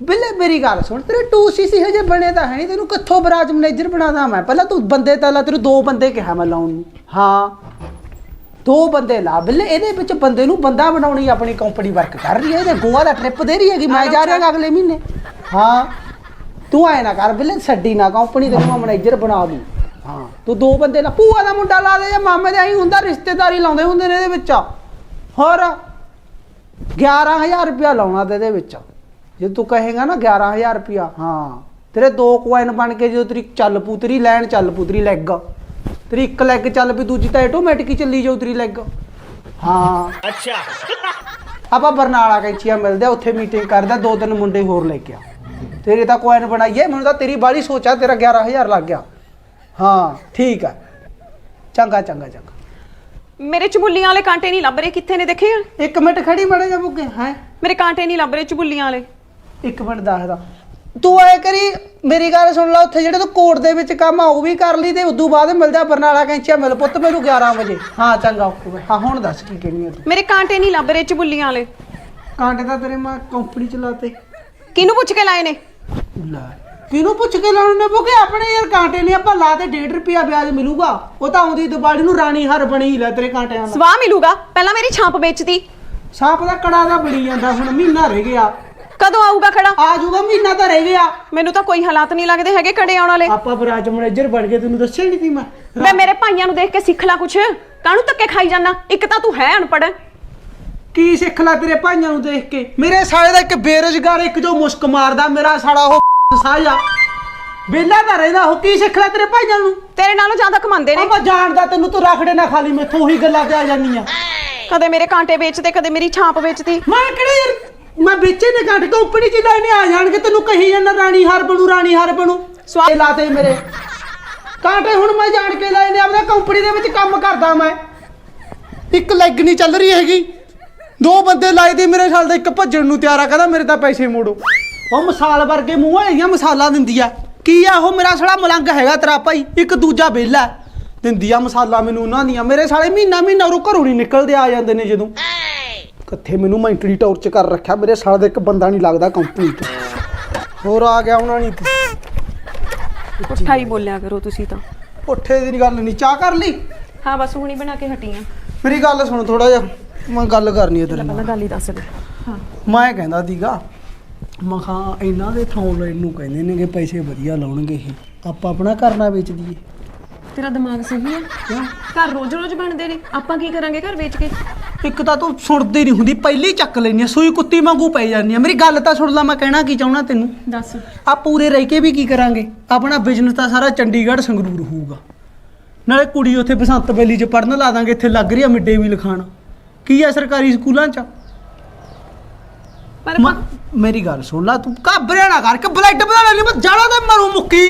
ਬਿੱਲੇ, ਮੇਰੀ ਗੱਲ ਸੁਣ, ਤੇਰੇ 2cc ਹਜੇ ਬਣੇ ਤਾਂ ਹੈ ਨਹੀਂ, ਤੈਨੂੰ ਕਿੱਥੋਂ ਬਰਾਜ ਮੈਨੇਜਰ ਬਣਾਦਾ ਮੈਂ? ਪਹਿਲਾਂ ਤੂੰ ਬੰਦੇ ਤਾਂ ਲਾ, ਤੈਨੂੰ ਦੋ ਬੰਦੇ ਕਿਹਾ ਮੈਂ ਲਾਉਣ ਨੂੰ। ਹਾਂ, ਦੋ ਬੰਦੇ ਲਾ। ਬਿੱਲੇ, ਇਹਦੇ ਵਿੱਚ ਬੰਦੇ ਨੂੰ ਬੰਦਾ ਬਣਾਉਣੀ, ਆਪਣੀ ਕੰਪਨੀ ਵਰਕ ਕਰ ਰਹੀ ਹੈ, ਇਹਦੇ ਗੋਆ ਦਾ ਟ੍ਰਿਪ ਦੇ ਰਹੀ ਹੈਗੀ, ਮੈਂ ਜਾ ਰਿਹਾ ਅਗਲੇ ਮਹੀਨੇ। ਹਾਂ, ਤੂੰ ਆਏ ਨਾ ਕਰ, ਬਿੱਲੇ, ਛੱਡੀ ਨਾ ਕੰਪਨੀ ਤੈਨੂੰ ਮੈਂ ਮੈਨੇਜਰ ਬਣਾ ਦੂੰ। ਹਾਂ, ਤੂੰ ਦੋ ਬੰਦੇ ਲਾ। ਭੂਆ ਦਾ ਮੁੰਡਾ ਲਾ ਦੇ ਜਾਂ ਮਾਮੇ ਦਾ ਹੀ ਹੁੰਦਾ ਰਿਸ਼ਤੇਦਾਰੀ ਲਾਉਂਦੇ ਹੁੰਦੇ ਨੇ ਇਹਦੇ ਵਿੱਚ। ਹੋਰ 11000 ਰੁਪਇਆ ਲਾਉਣਾ ਤੇ ਇਹਦੇ ਵਿੱਚ। ਜੇ ਤੂੰ ਕਹੇਗਾ ਨਾ 11000 ਰੁਪਇਆ ਹਾਂ। ਤੇਰੇ ਦੋ ਕੁਆਇਨ ਬਣ ਕੇ ਜਦੋਂ ਤੇਰੀ ਚੱਲ ਪੂ ਤੇਰੀ ਲੈਣ ਚੱਲ ਪੂ ਤੇਰੀ ਲੈਗ ਤੇਰੀ ਇੱਕ ਲੈਗ ਚੱਲ ਪਈ ਦੂਜੀ ਤਾਂ ਆਟੋਮੈਟਿਕ ਹੀ ਚੱਲੀ ਜਾਊ ਤੇਰੀ ਲੈਗ ਹਾਂ। ਅੱਛਾ। ਆਪਾਂ ਬਰਨਾਲਾ ਕੈਂਚੀਆਂ ਮਿਲਦੇ ਆ ਉੱਥੇ ਮੀਟਿੰਗ ਕਰਦਾ ਦੋ ਤਿੰਨ ਮੁੰਡੇ ਹੋਰ ਲੈ ਕੇ ਆ। ਤੇਰੇ ਤਾਂ ਕੋਇਨ ਬਣਾਈਏ ਮੈਨੂੰ ਤਾਂ ਤੇਰੀ ਬਾਲੀ ਸੋਚਾ ਤੇਰਾ 11000 ਲੱਗ ਗਿਆ। ਹਾਂ ਠੀਕ ਆ। ਚੰਗਾ ਚੰਗਾ ਚੰਗਾ। ਮੇਰੇ ਚਬੁੱਲੀਆਂ ਵਾਲੇ ਕਾਂਟੇ ਨਹੀਂ ਲੱਭ ਰਹੇ ਕਿੱਥੇ ਨੇ ਦੇਖੇ ਆ? ਇੱਕ ਮਿੰਟ ਖੜੀ ਮੜੇ ਜਾ ਬੁੱਗੇ ਹੈ? ਮੇਰੇ ਕਾਂਟੇ ਨਹੀਂ ਲੱਭ ਰਹੇ ਚਬੁੱਲੀਆਂ ਵਾਲੇ। ਇੱਕ ਮਿੰਟ ਦੱਸਦਾ। ਤੂੰ ਐ ਕਰੀ ਮੇਰੀ ਗੱਲ ਸੁਣ ਲੈ ਉੱਥੇ ਜਿਹੜੇ ਤੂੰ ਕੋਰਟ ਦੇ ਵਿੱਚ ਕੰਮ ਆ ਉਹ ਵੀ ਕਰ ਲਈ ਤੇ ਉਦੋਂ ਬਾਅਦ ਮਿਲ ਜਾ ਬਰਨਾਲਾ ਕੈਂਚੀਆਂ ਮਿਲ ਪੁੱਤ ਮੈਨੂੰ 11 ਵਜੇ। ਹਾਂ ਚੰਗਾ ਓਕੇ। ਹਾਂ ਹੁਣ ਦੱਸ ਕੀ ਕਹਿਣੀ ਹੈ ਤੂੰ। ਮੇਰੇ ਕਾਂਟੇ ਨਹੀਂ ਲੱਭ ਰਹੇ ਚਬੁੱਲੀਆਂ ਵਾਲੇ। ਕਾਂਟੇ ਤਾਂ ਤੇਰੇ ਮੈਂ ਕੰਪਨੀ ਚਲਾਤੇ ਕਿਹਨੂੰ ਪੁੱਛ ਕੇ ਲਾਏ ਨੇ? ਲੈ ਕਿਹਨੂੰ ਪੁੱਛ ਕੇ ਲਾਉਣੇ ਨੇ? ਬੁਕੇ ਆਪਣੇ ਯਾਰ ਕਾਂਟੇ ਨਹੀਂ ਆਪਾਂ ਲਾ ਤੇ 1.5 ਰੁਪਿਆ ਵਿਆਜ ਮਿਲੂਗਾ। ਉਹ ਤਾਂ ਆਉਂਦੀ ਦਿਵਾਲੀ ਨੂੰ ਰਾਣੀ ਹਰ ਬਣੀ ਲੈ ਤੇਰੇ ਕਾਂਟਿਆਂ ਦਾ। ਸਵਾਹ ਮਿਲੂਗਾ? ਪਹਿਲਾਂ ਮੇਰੀ ਛਾਪ ਵੇਚਦੀ ਸਾਪ ਦਾ ਕੜਾ ਦਾ ਬਣੀ ਜਾਂਦਾ ਹੁਣ ਮਹੀਨਾ ਰਹਿ ਗਿਆ। ਕਦੋਂ ਆਊਗਾ ਖੜਾ? ਆ ਜਾਊਗਾ ਮਹੀਨਾ ਤਾਂ ਰਹਿ ਗਿਆ। ਮੈਨੂੰ ਤਾਂ ਕੋਈ ਹਾਲਾਤ ਨਹੀਂ ਲੱਗਦੇ ਹੈਗੇ ਕੜੇ ਆਉਣ ਵਾਲੇ। ਆਪਾਂ ਬਰਾਜ ਮੈਨੇਜਰ ਬਣ ਗਏ ਤੈਨੂੰ ਦੱਸਿਆ ਨਹੀਂ ਤੀ ਮੈਂ। ਮੈਂ ਮੇਰੇ ਭਾਈਆਂ ਨੂੰ ਦੇਖ ਕੇ ਸਿੱਖ ਲੈ ਕੁਛ। ਕਾਹਨੂੰ ਧੱਕੇ ਖਾਈ ਜਾਣਾ ਇੱਕ ਤਾਂ ਤੂੰ ਹੈ ਅਨਪੜ੍ਹ। ਕੀ ਸਿੱਖ ਲੈ ਤੇਰੇ ਭਾਈਆਂ ਨੂੰ ਦੇਖ ਕੇ? ਮੇਰੇ ਸਾਲੇ ਦਾ ਇੱਕ ਬੇਰੁਜ਼ਗਾਰ ਇੱਕ ਜੋ ਮੁਸ਼ਕ ਮਾਰਦਾ ਮੇਰਾ ਸਾਲਾ ਉਹ ਸਾਇਆ ਬੇਲਾ ਦਾ ਰਹਿੰਦਾ ਉਹ ਕੀ ਸਿੱਖ ਲੈ ਤੇਰੇ ਭਾਈਆਂ ਨੂੰ? ਤੇਰੇ ਨਾਲੋਂ ਜ਼ਿਆਦਾ ਕਮਾਉਂਦੇ ਨੇ। ਆਪਾਂ ਜਾਣਦਾ ਤੈਨੂੰ ਤੂੰ ਰਖੜੇ ਨਾ ਖਾਲੀ ਮੈਥੋਂ ਉਹੀ ਗੱਲਾਂ ਤੇ ਆ ਜਾਂਦੀਆਂ। ਕਦੇ ਮੇਰੇ ਕਾਂਟੇ ਵੇਚਦੇ ਕਦੇ ਮੇਰੀ ਛਾਪ ਵੇਚਦੀ। ਮੈਂ ਕਿਹੜੇ ਯਾਰ ਮੈਂ ਵੇਚੇ ਨੇ ਘੱਟ ਕੰਪਨੀ ਚ ਲੈਣੇ ਆ ਜਾਣਗੇ, ਤੈਨੂੰ ਕਹੀ ਜਾਂਦਾ ਰਾਣੀ ਹਾਰ ਬਣੂ, ਰਾਣੀ ਹਾਰ ਬਣੂ। ਸਵਾ- ਲਾਤੇ ਮੇਰੇ। ਕਾਂਟੇ ਹੁਣ ਮੈਂ ਜਾਣ ਕੇ ਲਾਏ ਨੇ ਆਪਣਾ ਕੰਪਨੀ ਦੇ ਵਿੱਚ ਕੰਮ ਕਰਦਾ ਮੈਂ। ਇੱਕ ਲੈਗ ਨਹੀਂ ਚੱਲ ਰਹੀ ਹੈਗੀ। ਦੋ ਬੰਦੇ ਲਾਏ ਦੇ ਮੇਰੇ ਸਾਲ ਦਾ, ਇੱਕ ਭੱਜਣ ਨੂੰ ਤਿਆਰ ਆ, ਕਹਿੰਦਾ ਮੇਰੇ ਤਾਂ ਪੈਸੇ ਮੋੜੋ। ਉਹ ਮਸਾਲ ਵਰਗੇ ਮੂੰਹ ਵਾਲੀਆਂ ਮਸਾਲਾ ਦਿੰਦੀ ਆ। ਕੀ ਆ ਉਹ ਮੇਰਾ ਸਾਲਾ ਮਲੰਗ ਹੈਗਾ ਤੇਰਾ ਭਾਈ, ਇੱਕ ਦੂਜਾ ਵਿਹਲਾ। ਹੈ। ਦਿੰਦੀ ਆ ਮਸਾਲਾ ਮੈਨੂੰ ਉਹਨਾਂ ਦੀਆਂ। ਮੇਰੇ ਸਾਲੇ ਮਹੀਨਾ ਮਹੀਨਾ ਉਹ ਘਰੋਂ ਨਹੀਂ ਨਿਕਲਦੇ, ਆ ਜਾਂਦੇ ਨੇ ਜਦੋਂ। ਕਿੱਥੇ ਮੈਨੂੰ ਮੈਂਟਲੀ ਟੌਰਚ ਕਰ ਰੱਖਿਆ। ਮੇਰੇ ਸਾਲੇ ਦਾ ਇੱਕ ਬੰਦਾ ਨਹੀਂ ਲੱਗਦਾ ਕੰਪਨੀ 'ਚ। ਹੋਰ ਆ ਗਿਆ ਉਹਨਾਂ ਨਹੀਂ ਪੁੱਠਾ ਹੀ ਬੋਲਿਆ ਕਰੋ ਤੁਸੀਂ ਤਾਂ। ਪੁੱਠੇ ਦੀ ਗੱਲ ਨਹੀਂ। ਚਾਹ ਕਰ ਲਈ? ਹਾਂ ਬਸ ਹੁਣੀ ਬਣਾ ਕੇ ਹਟੀ ਆ। ਮੇਰੀ ਗੱਲ ਸੁਣ ਥੋੜਾ ਜਿਹਾ। ਮੈਂ ਗੱਲ ਕਰਨੀ ਹੈ ਤੇਰੇ ਨਾਲ। ਪਹਿਲਾਂ ਗੱਲ ਹੀ ਦੱਸ ਦੇ। ਹਾਂ। ਮੈਂ ਕਹਿੰਦਾ ਸੀਗਾ ਮੈਂ ਕਿਹਾ ਇਹਨਾਂ ਦੇ ਥਾਂ ਲੈਣ ਨੂੰ ਕਹਿੰਦੇ ਨੇ ਕਿ ਪੈਸੇ ਵਧੀਆ ਲਾਉਣਗੇ ਇਹ। ਆਪਾਂ ਆਪਣਾ ਕਰਨਾ ਵੇਚ ਦਈਏ। ਤੇਰਾ ਦਿਮਾਗ ਸਹੀ ਹੈ? ਕਿਉਂ? ਘਰ ਰੋਜ਼-ਰੋਜ਼ ਬਣਦੇ ਨੇ। ਆਪਾਂ ਕੀ ਕਰਾਂਗੇ ਘਰ ਵੇਚ ਕੇ? ਇੱਕ ਤਾਂ ਤੂੰ ਸੁਣਦੀ ਨਹੀਂ ਹੁੰਦੀ ਪਹਿਲੀ ਚੱਕ ਲੈਣੀ ਆ ਸੂਈ ਕੁੱਤੀ ਵਾਂਗੂ ਪਈ ਜਾਂਦੀ ਆ। ਮੇਰੀ ਗੱਲ ਤਾਂ ਸੁਣ ਲੈ ਮੈਂ ਕਹਿਣਾ ਕੀ ਚਾਹਣਾ ਤੈਨੂੰ? ਦੱਸ। ਆ ਪੂਰੇ ਰਹਿ ਕੇ ਵੀ ਕੀ ਕਰਾਂਗੇ? ਆਪਣਾ ਬਿਜ਼ਨਸ ਤਾਂ ਸਾਰਾ ਚੰਡੀਗੜ੍ਹ ਸੰਗਰੂਰ ਹੋਊਗਾ। ਨਾਲੇ ਕੁੜੀ ਉੱਥੇ ਬਸੰਤ ਬੈਲੀ 'ਚ ਪੜਨ ਲਾ ਦਾਂਗੇ ਇੱਥੇ ਲੱਗ ਰਹੀ ਆ ਮਿੱਡੇ ਮੀਲ ਖਾਣ। ਕੀ ਆ ਸਰਕਾਰੀ ਸਕੂਲਾਂ 'ਚ? ਪਰ ਮ- ਮੇਰੀ ਗੱਲ ਸੁਣ ਲੈ ਤੂੰ ਘਾਬਰਿਆ ਨਾ ਕਰ ਕਿ ਬਲੱਡ ਬਣਾ ਲਈ ਮੈਂ ਜਾਣਾ ਤੇ ਮਰੂ ਮੁੱਕੀ।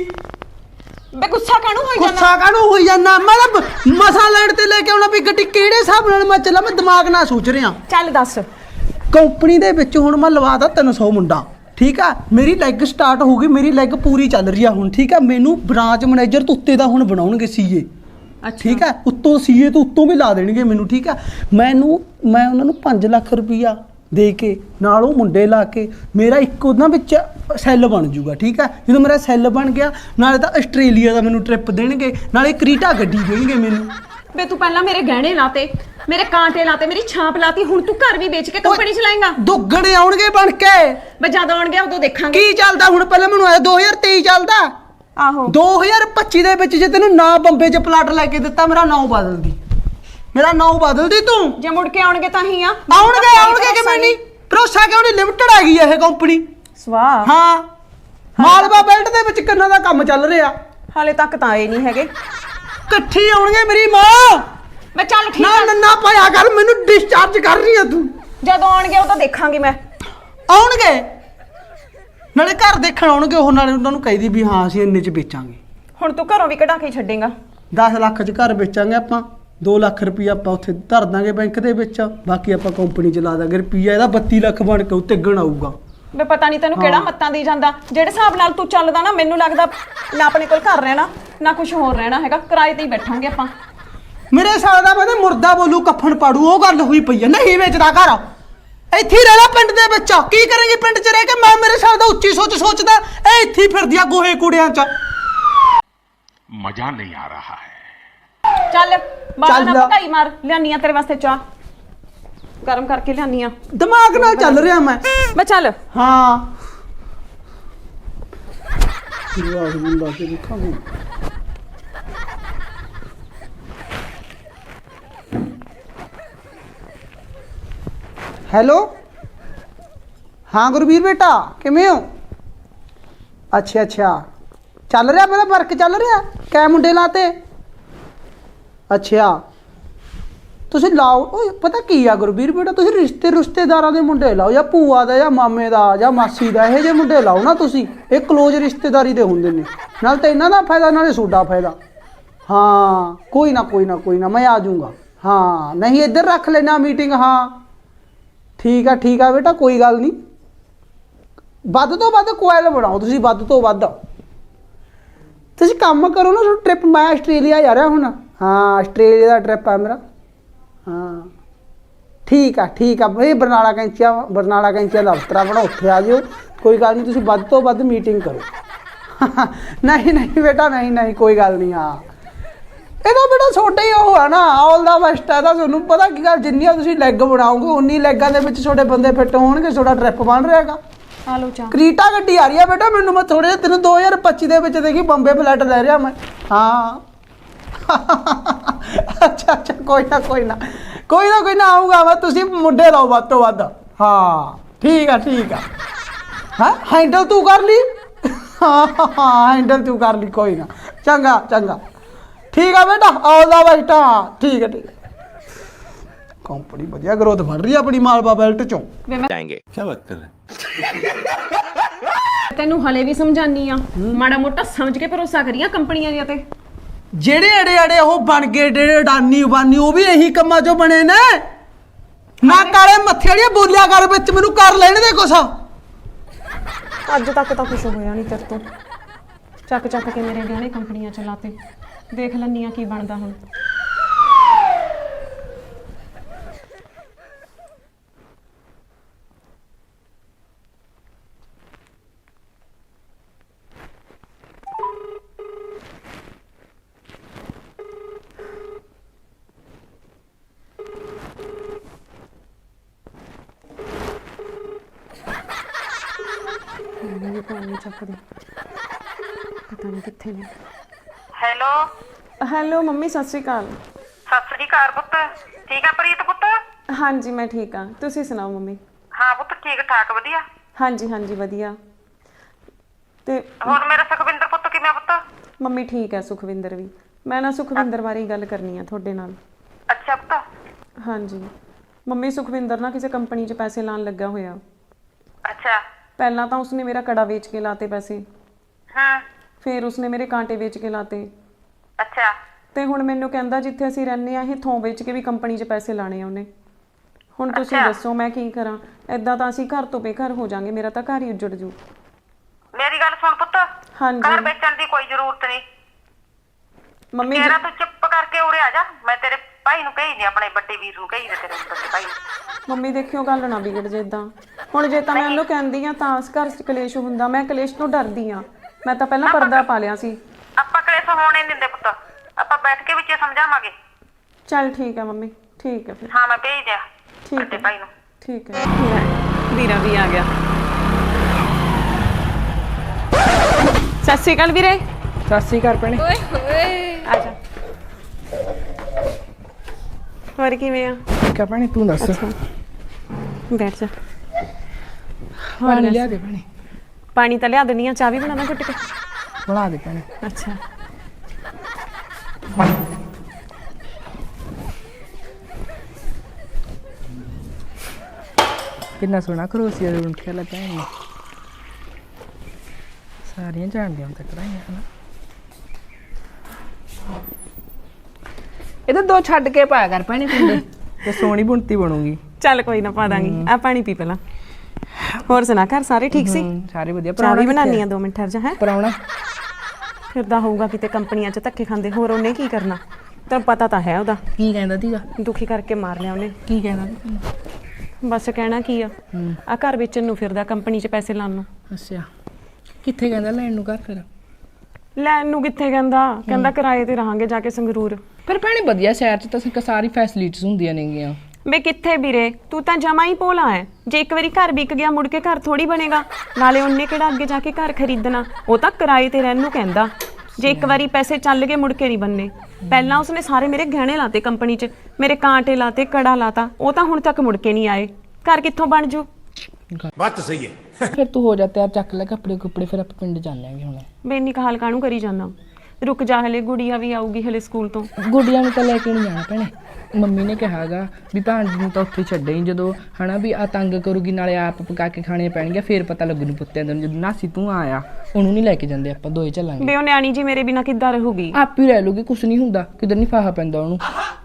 ਬੇ ਗੁੱਸਾ ਕਾਹਨੂੰ ਹੋਈ ਜਾਂਦਾ? ਗੁੱਸਾ ਕਾਹਨੂੰ ਹੋਈ ਜਾਂਦਾ? ਮੈਂ ਤਾਂ ਮਸਾ ਲੈਣ ਤੇ ਲੈ ਕੇ ਆਉਣਾ ਵੀ ਗੱਡੀ ਕਿਹੜੇ ਹਿਸਾਬ ਨਾਲ ਮੈਂ ਚੱਲਾਂ? ਮੈਂ ਦਿਮਾਗ ਨਾਲ ਸੋਚ ਰਿਹਾ। ਚੱਲ ਦੱਸ। ਕੰਪਨੀ ਦੇ ਵਿੱਚ ਹੁਣ ਮੈਂ ਲਵਾਦਾ 300 ਮੁੰਡਾ। ਠੀਕ ਆ? ਮੇਰੀ ਲੈਗ ਸਟਾਰਟ ਹੋ ਗਈ ਮੇਰੀ ਲੈਗ ਪੂਰੀ ਚੱਲ ਰਹੀ ਆ ਹੁਣ ਠੀਕ ਆ? ਮੈਨੂੰ ਬ੍ਰਾਂਚ ਮੈਨੇਜਰ ਤੋਂ ਉੱਤੇ ਦਾ ਹੁਣ ਬਣਾਉਣਗੇ ਸੀਏ। ਠੀਕ ਆ? ਉੱਤੋਂ ਸੀਏ ਤੋਂ ਉੱਤੋਂ ਵੀ ਲਾ ਦੇਣਗੇ ਮੈਨੂੰ ਠੀਕ ਆ? ਮੈਨੂੰ ਮੈਂ ਉਹਨਾਂ ਨੂੰ 5 ਲੱਖ ਰੁਪਈਆ ਦੇ ਕੇ ਨਾਲ ਉਹ ਮੁੰਡੇ ਲਾ ਕੇ ਮੇਰਾ ਇੱਕ ਉਹਨਾਂ ਵਿੱਚ ਸੈੱਲ ਬਣ ਜੂਗਾ ਠੀਕ ਆ? ਜਦੋਂ ਮੇਰਾ ਸੈੱਲ ਬਣ ਗਿਆ ਨਾਲੇ ਤਾਂ ਆਸਟ੍ਰੇਲੀਆ ਦਾ ਮੈਨੂੰ ਟ੍ਰਿਪ ਦੇਣਗੇ ਨਾਲੇ ਕ੍ਰੀਟਾ ਗੱਡੀ ਦੇਣਗੇ ਮੈਨੂੰ। ਬੇ ਤੂੰ ਪਹਿਲਾਂ ਮੇਰੇ ਗਹਿਣੇ ਲਾਤੇ ਮੇਰੇ ਕਾਂਟੇ ਲਾਤੇ ਮੇਰੀ ਛਾਪ ਲਾਤੀ ਹੁਣ ਤੂੰ ਘਰ ਵੀ ਵੇਚ ਕੇ ਕੰਪਨੀ ਚਲਾਏਗਾ? ਦੁੱਗਣੇ ਆਉਣਗੇ ਬਣ ਕੇ। ਬੇ ਜਦ ਆਉਣਗੇ ਉਦੋਂ ਦੇਖਾਂਗੇ। ਕੀ ਚੱਲਦਾ? ਹੁਣ ਪਹਿਲਾਂ ਮੈਨੂੰ ਆਇਆ 2023 ਚੱਲਦਾ। ਆਹੋ। 2025 ਦੇ ਵਿੱਚ ਜੇ ਤੈਨੂੰ ਨਾ ਬੰਬੇ 'ਚ ਪਲਾਟ ਲੈ ਕੇ ਦਿੱਤਾ ਮੇਰਾ ਨਾਂ ਬਦਲਦੀ ਮੇਰਾ ਨਾਂ ਬਦਲਦੀ ਤੂੰ? ਜੇ ਮੁੜ ਕੇ ਆਉਣਗੇ ਤਾਂ ਹੀ ਆ। ਆਉਣਗੇ ਆਉਣਗੇ ਕਿਵੇਂ ਨਹੀਂ? ਭਰੋਸਾ ਕਿਉਂ ਨਹੀਂ? ਲਿਮਟਡ ਹੈਗੀ ਇਹ ਕੰਪਨੀ ਸਵਾਹ। ਹਾਂ। ਮਾਲਵਾ ਬੈਲਟ ਦੇ ਵਿੱਚ ਕਿੰਨਾ ਦਾ ਕੰਮ ਚੱਲ ਰਿਹਾ? ਹਾਲੇ ਤੱਕ ਤਾਂ ਆਏ ਨਹੀਂ ਹੈਗੇ। ਇਕੱਠੀ ਆਉਣਗੇ ਮੇਰੀ ਮਾਂ। ਮੈਂ ਚੱਲ ਠੀਕ ਨਾ ਆ। ਨੰਨਾ ਪਾਇਆ ਕਰ ਮੈਨੂੰ ਡਿਸਚਾਰਜ ਕਰ ਰਹੀ ਆ ਤੂੰ। ਜਦੋਂ ਆਉਣਗੇ ਉਦੋਂ ਦੇਖਾਂਗੀ ਮੈਂ। ਆਉਣਗੇ? ਨਾਲੇ ਘਰ ਦੇਖਣ ਆਉਣਗੇ ਉਹ ਨਾਲੇ ਉਹਨਾਂ ਨੂੰ ਕਹਿਦੀ ਵੀ ਹਾਂ ਅਸੀਂ ਇੰਨੇ 'ਚ ਵੇਚਾਂਗੇ। ਹੁਣ ਤੂੰ ਘਰੋਂ ਵੀ ਕਢਾ ਕੇ ਛੱਡੇਗਾ। 10 ਲੱਖ 'ਚ ਘਰ ਵੇਚਾਂਗੇ ਆਪਾਂ। 2 ਲੱਖ ਰੁਪਈਆ ਆਪਾਂ ਉੱਥੇ ਧਰ ਦਾਂਗੇ ਬੈਂਕ ਦੇ ਵਿੱਚ ਬਾਕੀ ਆਪਾਂ ਕੰਪਨੀ ਚ ਲਾ ਦਾਂਗੇ ਰੁਪਈਆ ਇਹਦਾ 32 ਲੱਖ ਬਣ ਕੇ ਉੱਤੇ ਗਣ ਆਊਗਾ ਵੇ ਪਤਾ ਨਹੀਂ ਤੈਨੂੰ ਕਿਹੜਾ ਮੱਤਾਂ ਦੀ ਜਾਂਦਾ। ਜਿਹੜੇ ਹਿਸਾਬ ਨਾਲ ਤੂੰ ਚੱਲਦਾ ਨਾ ਮੈਨੂੰ ਲੱਗਦਾ ਨਾ ਆਪਣੇ ਕੋਲ ਘਰ ਰਹਿਣਾ ਨਾ ਕੁਝ ਹੋਰ ਰਹਿਣਾ ਹੈਗਾ। ਕਿਰਾਏ ਤੇ ਹੀ ਬੈਠਾਂਗੇ ਆਪਾਂ। ਮੇਰੇ ਸਾਲ ਦਾ ਬੰਦੇ ਮੁਰਦਾ ਬੋਲੂ ਕੱਫਣ ਪਾੜੂ ਉਹ ਗੱਲ ਹੋਈ ਪਈ ਆ। ਨਹੀਂ ਵੇਚਦਾ ਘਰ। ਇੱਥੇ ਹੀ ਪਿੰਡ ਦੇ ਵਿੱਚ। ਕੀ ਕਰੇਗੀ ਪਿੰਡ 'ਚ ਰਹਿ ਕੇ? ਮੈਂ ਮੇਰੇ ਹਿਸਾਬ ਦਾ ਉੱਚੀ ਸੋਚ ਸੋਚਦਾ ਇਹ ਇੱਥੇ ਹੀ ਫਿਰਦੀ ਆ ਗੋਹੇ ਕੂੜਿਆਂ 'ਚ। ਮਜ਼ਾ ਨਹੀਂ ਆ ਰਿਹਾ ਹੈ। ਚੱਲ ਬਾਹਰ ਨਾ ਚੱਲ। ਭਕਾਈ ਮਾਰ ਲਿਆਨੀ ਆ ਤੇਰੇ ਵਾਸਤੇ ਚਾਹ। ਗਰਮ ਕਰਕੇ ਲਿਆਨੀ ਆ। ਦਿਮਾਗ ਨਾਲ ਚੱਲ ਰਿਹਾ ਮੈਂ। ਮੈਂ ਚੱਲ। ਹਾਂ। ਦੇਖਾਂਗੇ ਹੈਲੋ? ਹਾਂ ਗੁਰਵੀਰ ਬੇਟਾ ਕਿਵੇਂ ਹੋ? ਅੱਛਾ ਅੱਛਾ। ਚੱਲ ਰਿਹਾ ਮੇਰਾ ਵਰਕ ਚੱਲ ਰਿਹਾ? ਕੈ ਮੁੰਡੇ ਲਾਤੇ ਅੱਛਾ। ਤੁਸੀਂ ਲਾਓ, ਓਏ, ਪਤਾ ਕੀ ਆ ਗੁਰਬੀਰ ਬੇਟਾ, ਤੁਸੀਂ ਰਿਸ਼ਤੇ ਰਿਸ਼ਤੇਦਾਰਾਂ ਦੇ ਮੁੰਡੇ ਲਾਓ, ਜਾਂ ਭੂਆ ਦਾ, ਜਾਂ ਮਾਮੇ ਦਾ, ਜਾਂ ਮਾਸੀ ਦਾ, ਇਹੋ ਜਿਹੇ ਮੁੰਡੇ ਲਾਓ ਨਾ ਤੁਸੀਂ। ਇਹ ਕਲੋਜ਼ ਰਿਸ਼ਤੇਦਾਰੀ ਦੇ ਹੁੰਦੇ ਨੇ। ਨਾਲ ਤਾਂ ਇਹਨਾਂ ਦਾ ਫਾਇਦਾ, ਨਾਲੇ ਤੁਹਾਡਾ ਫਾਇਦਾ। ਹਾਂ, ਕੋਈ ਨਾ ਕੋਈ ਨਾ ਕੋਈ ਨਾ, ਮੈਂ ਆ ਜਾਊਂਗਾ। ਹਾਂ, ਨਹੀਂ, ਇੱਧਰ ਰੱਖ ਲੈਣਾ ਮੀਟਿੰਗ ਹਾਂ। ਠੀਕ ਆ ਠੀਕ ਆ ਬੇਟਾ, ਕੋਈ ਗੱਲ ਨਹੀਂ। ਵੱਧ ਤੋਂ ਵੱਧ ਕੋਇਲ ਬਣਾਓ ਤੁਸੀਂ, ਵੱਧ ਤੋਂ ਵੱਧ। ਤੁਸੀਂ ਕੰਮ ਕਰੋ ਨਾ ਟ੍ਰਿਪ ਮੈਂ ਆਸਟ੍ਰੇਲੀਆ ਜਾ ਰਿਹਾ ਹੁਣ। ਹਾਂ ਆਸਟ੍ਰੇਲੀਆ ਦਾ ਟ੍ਰਿਪ ਆ ਮੇਰਾ। ਹਾਂ। ਠੀਕ ਆ ਠੀਕ ਆ। ਬਈ ਬਰਨਾਲਾ ਕੈਂਚੀਆਂ ਬਰਨਾਲਾ ਕੈਂਚੀਆਂ ਦਾ ਅਫਤਰਾ ਬਣਾਓ ਉੱਥੇ ਆ ਜਿਓ। ਕੋਈ ਗੱਲ ਨਹੀਂ ਤੁਸੀਂ ਵੱਧ ਤੋਂ ਵੱਧ ਮੀਟਿੰਗ ਕਰੋ। ਨਹੀਂ ਨਹੀਂ ਬੇਟਾ ਨਹੀਂ ਨਹੀਂ ਕੋਈ ਗੱਲ ਨਹੀਂ ਹਾਂ। ਇਹਦਾ ਬੇਟਾ ਛੋਟਾ ਹੀ ਉਹ ਆ ਨਾ ਆਲ ਦਾ ਬੈਸਟ ਹੈ ਤਾਂ ਤੁਹਾਨੂੰ ਪਤਾ ਕੀ ਗੱਲ ਜਿੰਨੀਆਂ ਤੁਸੀਂ ਲੈਗ ਬਣਾਓਗੇ ਉਨੀ ਲੈਗਾਂ ਦੇ ਵਿੱਚ ਤੁਹਾਡੇ ਬੰਦੇ ਫਿੱਟ ਹੋਣਗੇ ਤੁਹਾਡਾ ਟ੍ਰਿਪ ਬਣ ਰਿਹਾਗਾ ਆ ਲੋ ਚਾਹ। ਕ੍ਰੀਟਾ ਗੱਡੀ ਆ ਰਹੀ ਆ ਬੇਟਾ ਮੈਨੂੰ ਮੈਂ ਥੋੜੇ ਜਿਹੇ ਤੈਨੂੰ 2025 ਦੇ ਵਿੱਚ ਦੇਖੀ ਬੰਬੇ ਫਲੈਟ ਲੈ ਰਿਹਾ ਮੈਂ। ਹਾਂ। ਅੱਛਾ ਅੱਛਾ ਕੋਈ ਨਾ ਕੋਈ ਨਾ ਕੋਈ ਨਾ ਕੋਈ ਨਾ ਆਊਗਾ ਮੈਂ ਤੁਸੀਂ ਮੁੰਡੇ ਲਾਓ ਵੱਧ ਤੋਂ ਵੱਧ ਹਾਂ ਠੀਕ ਆ ਠੀਕ ਆ ਹਾਂ ਹੈਂਡਲ ਤੂੰ ਕਰ ਲਈ ਹਾਂ ਹੈਂਡਲ ਤੂੰ ਕਰ ਲਈ ਕੋਈ ਨਾ ਚੰਗਾ ਚੰਗਾ ਠੀਕ ਆ ਬੇਟਾ ਆਉਂਦਾ ਬੈਠਾ ਠੀਕ ਹੈ ਠੀਕ ਹੈ ਕੰਪਨੀ ਵਧੀਆ ਗਰੋਥ ਬਣ ਰਹੀ ਆ ਆਪਣੀ ਮਾਲਵਾ ਬੈਲਟ ਚੋਂ ਵੇ ਮੈਂ जाएंगे क्या बात कर रहे हैं ਤੈਨੂੰ ਹਲੇ ਵੀ ਸਮਝਾਨੀ ਆ ਮਾੜਾ ਮੋਟਾ ਸਮਝ ਕੇ ਭਰੋਸਾ ਕਰੀਆਂ ਕੰਪਨੀਆਂ ਦੀਆਂ ਤੇ ਜਿਹੜੇ ਅੜੇ ਅੜੇ ਉਹ ਬਣ ਗਏ ਜਿਹੜੇ ਅਡਾਨੀ ਬਾਨੀ ਉਹ ਵੀ ਇਹੀ ਕੰਮਾਂ ਚੋਂ ਬਣੇ ਨੇ। ਨਾ ਕਾਲੇ ਮੱਥੇ ਵਾਲੀਆਂ ਬੋਲਿਆ ਕਰ ਵਿੱਚ ਮੈਨੂੰ ਕਰ ਲੈਣ ਦੇ ਕੁਛ। ਅੱਜ ਤੱਕ ਤਾਂ ਕੁਝ ਹੋਇਆ ਨਹੀਂ ਤੇਰੇ ਤੋਂ। ਚੱਕ ਚੱਕ ਕੇ ਮੇਰੇ ਗਹਿਣੇ ਕੰਪਨੀਆਂ ਚ ਲਾਤੇ। ਦੇਖ ਲੈਨੀ ਆ ਕੀ ਬਣਦਾ ਹੁਣ। ਮੈਨੂੰ ਫੋਨ ਨਹੀਂ ਚੱਕਦੇ ਪਤਾ ਨਹੀਂ ਕਿੱਥੇ ਨੇ ਹੈਲੋ ਹੈਲੋ ਮੰਮੀ ਸਤਿ ਸ਼੍ਰੀ ਅਕਾਲ। ਸਤਿ ਸ੍ਰੀ ਅਕਾਲ ਪੁੱਤ। ਠੀਕ ਆ ਪ੍ਰੀਤ ਪੁੱਤ? ਹਾਂਜੀ ਮੈਂ ਠੀਕ ਆ ਤੁਸੀਂ ਸੁਣਾਓ ਮੰਮੀ? ਹਾਂ ਪੁੱਤ ਠੀਕ ਠਾਕ ਵਧੀਆ। ਹਾਂਜੀ ਹਾਂਜੀ ਵਧੀਆ। ਤੇ ਹੋਰ ਮੇਰਾ ਸੁਖਵਿੰਦਰ ਪੁੱਤ ਕਿਵੇਂ ਆ ਪੁੱਤ? ਮੰਮੀ ਠੀਕ ਹੈ ਸੁਖਵਿੰਦਰ ਵੀ। ਮੈਂ ਨਾ ਸੁਖਵਿੰਦਰ ਬਾਰੇ ਹੀ ਗੱਲ ਕਰਨੀ ਆ ਤੁਹਾਡੇ ਨਾਲ। ਅੱਛਾ ਪੁੱਤ। ਹਾਂਜੀ। ਮੰਮੀ ਸੁਖਵਿੰਦਰ ਨਾ ਕਿਸੇ ਕੰਪਨੀ 'ਚ ਪੈਸੇ ਲਾਣ ਲੱਗਾ ਹੋਇਆ। ਅੱਛਾ। ਪਹਿਲਾਂ ਤਾਂ ਉਸਨੇ ਮੇਰਾ ਕੜਾ ਵੇਚ ਕੇ ਲਾਤੇ ਪੈਸੇ। ਹਾਂ। ਫਿਰ ਉਸਨੇ ਮੇਰੇ ਕਾਂਟੇ ਵੇਚ ਕੇ ਲਾਤੇ। ਅੱਛਾ। ਤੇ ਹੁਣ ਮੈਨੂੰ ਕਹਿੰਦਾ ਜਿੱਥੇ ਅਸੀਂ ਰਹਿੰਦੇ ਆ ਇਹ ਥੋਂ ਵੇਚ ਕੇ ਵੀ ਕੰਪਨੀ 'ਚ ਪੈਸੇ ਲਾਣੇ ਆ ਉਹਨੇ। ਹੁਣ ਤੁਸੀਂ ਅੱਛਾ। ਦੱਸੋ ਮੈਂ ਕੀ ਕਰਾਂ। ਐਦਾਂ ਤਾਂ ਅਸੀਂ ਘਰ ਤੋਂ ਬੇਘਰ ਹੋ ਜਾਾਂਗੇ ਮੇਰਾ ਤਾਂ ਘਰ ਹੀ ਉੱਜੜ ਜੂ। ਮੇਰੀ ਗੱਲ ਸੁਣ ਪੁੱਤ। ਹਾਂਜੀ। ਘਰ ਵੇਚਣ ਦੀ ਕੋਈ ਜ਼ਰੂਰਤ ਨਹੀਂ। ਮੰਮੀ ਜੀ- ਤੇਰਾ ਤੂੰ ਚੁੱਪ ਕਰਕੇ ਉਰੇ ਆ ਜਾ। ਮੈਂ ਤੇਰੇ ਭਾਈ ਨੂੰ ਕਹੀ ਨਹੀਂ ਆਪਣੇ ਵੱਡੇ ਵੀਰ ਨੂੰ ਕਹੀ ਦੇ ਤੇਰੇ ਵੱਡੇ ਭਾਈ ਨੂੰ। ਮੰਮੀ ਦੇਖਿਓ ਗੱਲ ਨਾ ਵਿਗੜ ਜੇ ਇਦਾਂ ਹੁਣ ਜੇ ਤਾਂ ਮੈਂ ਉਹਨੂੰ ਕਹਿੰਦੀ ਆ ਤਾਂ ਉਸ ਘਰ 'ਚ ਕਲੇਸ਼ ਹੁੰਦਾ। ਮੈਂ ਕਲੇਸ਼ ਤੋਂ ਡਰਦੀ ਆ ਮੈਂ ਤਾਂ ਪਹਿਲਾਂ ਪਰਦਾ ਪਾ ਲਿਆ ਸੀ। ਆਪਾਂ ਕਲੇਸ਼ ਹੋਣੇ ਨੀ ਦਿੰਦੇ ਪੁੱਤ। ਆਪਾਂ ਬੈਠ ਕੇ ਵਿੱਚੇ ਸਮਝਾਵਾਂਗੇ। ਚੱਲ ਠੀਕ ਹੈ ਮੰਮੀ। ਠੀਕ ਹੈ ਫਿਰ। ਹਾਂ ਮੈਂ ਭੇਜ ਦਿਆ। ਠੀਕ ਵੱਡੇ ਹੈ। ਭਾਈ ਨੂੰ। ਠੀਕ ਹੈ। ਵੀਰਾ ਵੀ ਆ ਗਿਆ। ਸਤਿ ਸ਼੍ਰੀ ਅਕਾਲ ਵੀਰੇ। ਸਤਿ ਸ੍ਰੀ ਅਕਾਲ ਭੈਣੇ। ਆ ਜਾ ਹੋਰ ਕਿਵੇਂ ਆ? ਠੀਕ ਆ ਭੈਣੇ ਤੂੰ ਦੱਸ। ਬੈਠ ਜਾ। ਪਾਣੀ ਲਿਆ ਦੇ ਭੈਣੇ ਪਾਣੀ ਤਾਂ ਲਿਆ ਦਿੰਨੀ ਆ ਚਾਹ ਵੀ ਬਣਾਣਾ ਘੁੱਟ ਕੇ। ਬਣਾ ਦੇ ਭੈਣੇ ਅੱਛਾ। ਕਿੰਨਾ ਸੋਹਣਾ ਕਰੋਸੀਆ ਦੇ ਰੁੰਠਿਆ ਲੱਗਾ ਹੈ ਸਾਰੀਆਂ ਜਾਣਦੀਆਂ ਹੁਣ ਤੱਕ ਰਾਈਆਂ ਹਨਾ ਇਹਦੇ ਦੋ ਛੱਡ ਕੇ ਪਾਇਆ ਕਰ ਭੈਣੇ ਕੁੰਡੇ ਤੇ ਸੋਹਣੀ ਬੁਣਤੀ ਬਣੂਗੀ। ਚੱਲ ਕੋਈ ਨਾ ਪਾ ਦਾਂਗੀ। ਆ ਪਾਣੀ ਪੀ ਪਹਿਲਾਂ। ਹੋਰ ਸੁਣਾ ਘਰ ਸਾਰੇ ਠੀਕ ਸੀ? ਹੂੰ, ਸਾਰੇ ਵਧੀਆ ਚਾਹ ਵੀ ਬਣਾਨੀ ਆ? 2 ਮਿੰਟ ਠਹਿਰ ਜਾ ਹੈ? ਪਰਾਉਣਾ ਫਿਰਦਾ ਹੋਊਗਾ ਕਿਤੇ ਕੰਪਨੀਆਂ 'ਚ ਧੱਕੇ ਖਾਂਦੇ ਹੋਰ ਉਹਨੇ ਕੀ ਕਰਨਾ? ਤੈਨੂੰ ਪਤਾ ਤਾਂ ਹੈ ਉਹਦਾ। ਕੀ ਕਹਿੰਦਾ ਸੀਗਾ? ਦੁਖੀ ਕਰਕੇ ਮਾਰ ਲਿਆ ਉਹਨੇ। ਕੀ ਕਹਿੰਦਾ ਸੀ? ਬਸ ਕਹਿਣਾ ਕੀ ਆ? ਆ ਘਰ ਵੇਚਣ ਨੂੰ ਫਿਰਦਾ ਕੰਪਨੀ 'ਚ ਪੈਸੇ ਲਾਉਣ ਨੂੰ। ਅੱਛਾ। ਕਿੱਥੇ ਕਹਿੰਦਾ ਲੈਣ ਨੂੰ ਘਰ ਫਿਰ? ਲੈਣ ਨੂੰ ਕਿੱਥੇ ਕਹਿੰਦਾ? ਕਹਿੰਦਾ ਕਿਰਾਏ ਤੇ ਰਹਾਂਗੇ ਜਾ ਕੇ ਸੰਗਰੂਰ। ਪਰ ਭੈਣੇ ਵਧੀਆ ਸ਼ਹਿਰ 'ਚ ਤਾਂ ਸ- ਸਾਰੀ ਫੈਸਿਲਿਟੀਆਂ ਹੁੰਦੀਆਂ ਨੇਗੀਆਂ। ਬੇ ਕਿੱਥੇ ਵੀਰੇ? ਤੂੰ ਤਾਂ ਜਮਾ ਹੀ ਭੋਲਾ ਹੈ ਜੇ ਇੱਕ ਵਾਰੀ ਘਰ ਵਿਕ ਗਿਆ ਮੁੜ ਕੇ ਘਰ ਥੋੜੀ ਬਣੇਗਾ। ਨਾਲੇ ਉਹਨੇ ਕਿਹੜਾ ਅੱਗੇ ਜਾ ਕੇ ਘਰ ਖਰੀਦਣਾ? ਉਹ ਤਾਂ ਕਿਰਾਏ ਤੇ ਰਹਿਣ ਨੂੰ ਕਹਿੰਦਾ। ਜੇ ਇੱਕ ਵਾਰੀ ਪੈਸੇ ਚੱਲ ਗਏ ਮੁੜ ਕੇ ਨਹੀਂ ਬੰਨੇ। ਪਹਿਲਾਂ ਉਸਨੇ ਸਾਰੇ ਮੇਰੇ ਗਹਿਣੇ ਲਾਤੇ ਕੰਪਨੀ 'ਚ। ਮੇਰੇ ਕਾਂਟੇ ਲਾਤੇ ਕੜਾ ਲਾਤਾ। ਉਹ ਤਾਂ ਹੁਣ ਤੱਕ ਮੁੜ ਕੇ ਨਹੀਂ ਆਏ। ਘਰ ਕਿੱਥੋਂ ਬਣ ਜੂ? ਫਿਰ ਤੂੰ ਹੋ ਜਾ ਤਿਆਰ ਚੱਕ ਲੈ ਕੱਪੜੇ ਕੁਪੜੇ ਫਿਰ ਆਪਾਂ ਪਿੰਡ ਚੱਲਾਂਗੇ ਹੁਣ। ਬੇ ਇੰਨੀ ਕਹਾਲ ਕਾਹਨੂੰ ਕਰੀ ਜਾਂਦਾ? ਰੁਕ ਜਾ ਹਲੇ ਗੁੜੀਆ ਵੀ ਆਊਗੀ ਹਲੇ ਸਕੂਲ ਤੋਂ। ਗੁੱਡੀਆਂ ਨੂੰ ਤਾਂ ਲੈ ਕੇ ਨਹੀਂ ਜਾਣਾ ਭੈਣੇ। ਮੰਮੀ ਨੇ ਕਿਹਾਗਾ ਵੀ ਭਾਂਜੀ ਨੂੰ ਤਾਂ ਉੱਥੇ ਛੱਡੇ ਹੀ ਜਦੋਂ ਹਨਾ ਵੀ ਆ ਤੰਗ ਕਰੂਗੀ ਨਾਲੇ ਆਪ ਪਕਾ ਕੇ ਖਾਣੇ ਪੈਣਗੇ ਫੇਰ ਪਤਾ ਲੱਗੂ ਨੂੰ ਪੁੱਤਿਆਂ ਨੂੰ ਜਦੋਂ ਨਾਸੀ ਤੂੰ ਆਇਆ ਉਹਨੂੰ ਨਹੀਂ ਲੈ ਕੇ ਜਾਂਦੇ ਆਪਾਂ ਦੋਏ ਚੱਲਾਂਗੇ। ਬੇ ਉਹ ਨਿਆਣੀ ਜੀ ਮੇਰੇ ਬਿਨਾ ਕਿੱਦਾਂ ਰਹੂਗੀ? ਆਪ ਹੀ ਰਹਿ ਲੂਗੀ ਕੁਛ ਨਹੀਂ ਹੁੰਦਾ ਕਿਧਰ ਨਹੀਂ ਫਾਹਾ ਪੈਂਦਾ ਉਹਨੂੰ।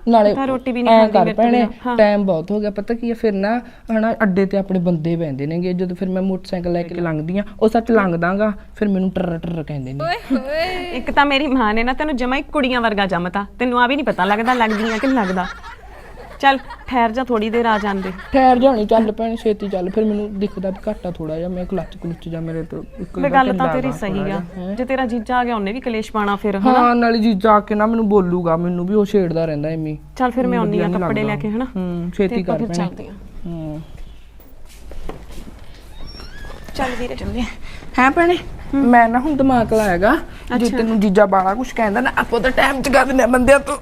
ਨਾਲੇ ਤਾਂ ਰੋਟੀ ਵੀ ਨਹੀਂ ਐਂ ਖਾਂਦੀ ਕਰ ਮੇਰੇ ਤੋਂ ਭੈਣੇ ਬਿਨਾਂ, ਹਾਂ। ਟਾਈਮ ਬਹੁਤ ਹੋ ਗਿਆ ਪਤਾ ਕੀ ਹੈ ਫਿਰ ਨਾ ਹਨਾ ਅੱਡੇ ਤੇ ਆਪਣੇ ਬੰਦੇ ਪੈਂਦੇ ਨੇਗੇ ਜਦੋਂ ਫਿਰ ਮੈਂ ਮੋਟਰਸਾਈਕਲ ਲੈ ਕੇ ਲੰਘਦੀ ਆ ਉਹ ਸੱਚ ਲੰਘਦਾਗਾ ਫਿਰ ਮੈਨੂੰ ਟਰ ਟਰ ਕਹਿੰਦੇ ਨੇ। ਇੱਕ ਤਾਂ ਮੇਰੀ ਮਾਂ ਨੇ ਨਾ ਤੈਨੂੰ ਜਮਾ ਹੀ ਕੁੜੀਆਂ ਵਰਗਾ ਜੰਮਤਾ ਤੈਨੂੰ ਆ ਵੀ ਨਹੀਂ ਪਤਾ ਲੱਗਦਾ ਲੱਗਦੀਆਂ ਕਿ ਨਹੀਂ ਲੱਗਦਾ। ਚੱਲ ਠਹਿਰ ਜਾ ਥੋੜੀ ਦੇਰ ਆ ਜਾਂਦੇ। ਠਹਿਰ ਜਾਣੀ ਚੱਲ ਭੈਣੇ ਛੇਤੀ ਚੱਲ। ਫਿਰ ਮੈਨੂੰ ਦਿਖਦਾ ਵੀ ਘਾਟਾ ਥੋੜਾ ਜਿਹਾ ਮੈਂ ਕਲੱਚ ਕਲੁੱਚ ਜਾ ਮੇਰੇ ਤੋਂ ਇੱਕ ਮੈਂ ਗੱਲ ਤਾਂ ਤੇਰੀ ਸਹੀ ਆ। ਜੇ ਤੇਰਾ ਜੀਜਾ ਆ ਗਿਆ ਉਹਨੇ ਵੀ ਕਲੇਸ਼ ਪਾਣਾ ਫਿਰ ਹਨਾ? ਹਾਂ ਨਾਲੇ ਜੀ ਜਾ ਕੇ ਨਾ ਮੈਨੂੰ ਬੋਲੂਗਾ ਮੈਨੂੰ ਵੀ ਉਹ ਛੇੜਦਾ ਰਹਿੰਦਾ ਐਵੇਂ ਚੱਲ ਫਿਰ ਮੈਂ ਆਉਣੀ ਆ ਕੱਪੜੇ ਲੈ। ਕੇ ਹਨਾ? ਹੂੰ ਛੇਤੀ ਕਰ ਫਿਰ ਚੱਲਦੇ ਆ ਹੂੰ। ਚੱਲ ਵੀਰੇ ਚੱਲਦੇ ਹੈ। ਭੈਣੇ? ਮੈਂ ਨਾ ਹੁਣ ਦਿਮਾਗ ਲਾਇਆਗਾ ਜੇ ਤੈਨੂੰ ਜੀਜਾ ਬਾਲਾ ਕੁਝ ਕਹਿੰਦਾ ਨਾ ਆਪੋ ਤਾਂ ਟਾਈਮ ਚ ਕਰ ਦਿੰਦੇ ਆ ਬੰਦਿਆਂ ਤੋਂ।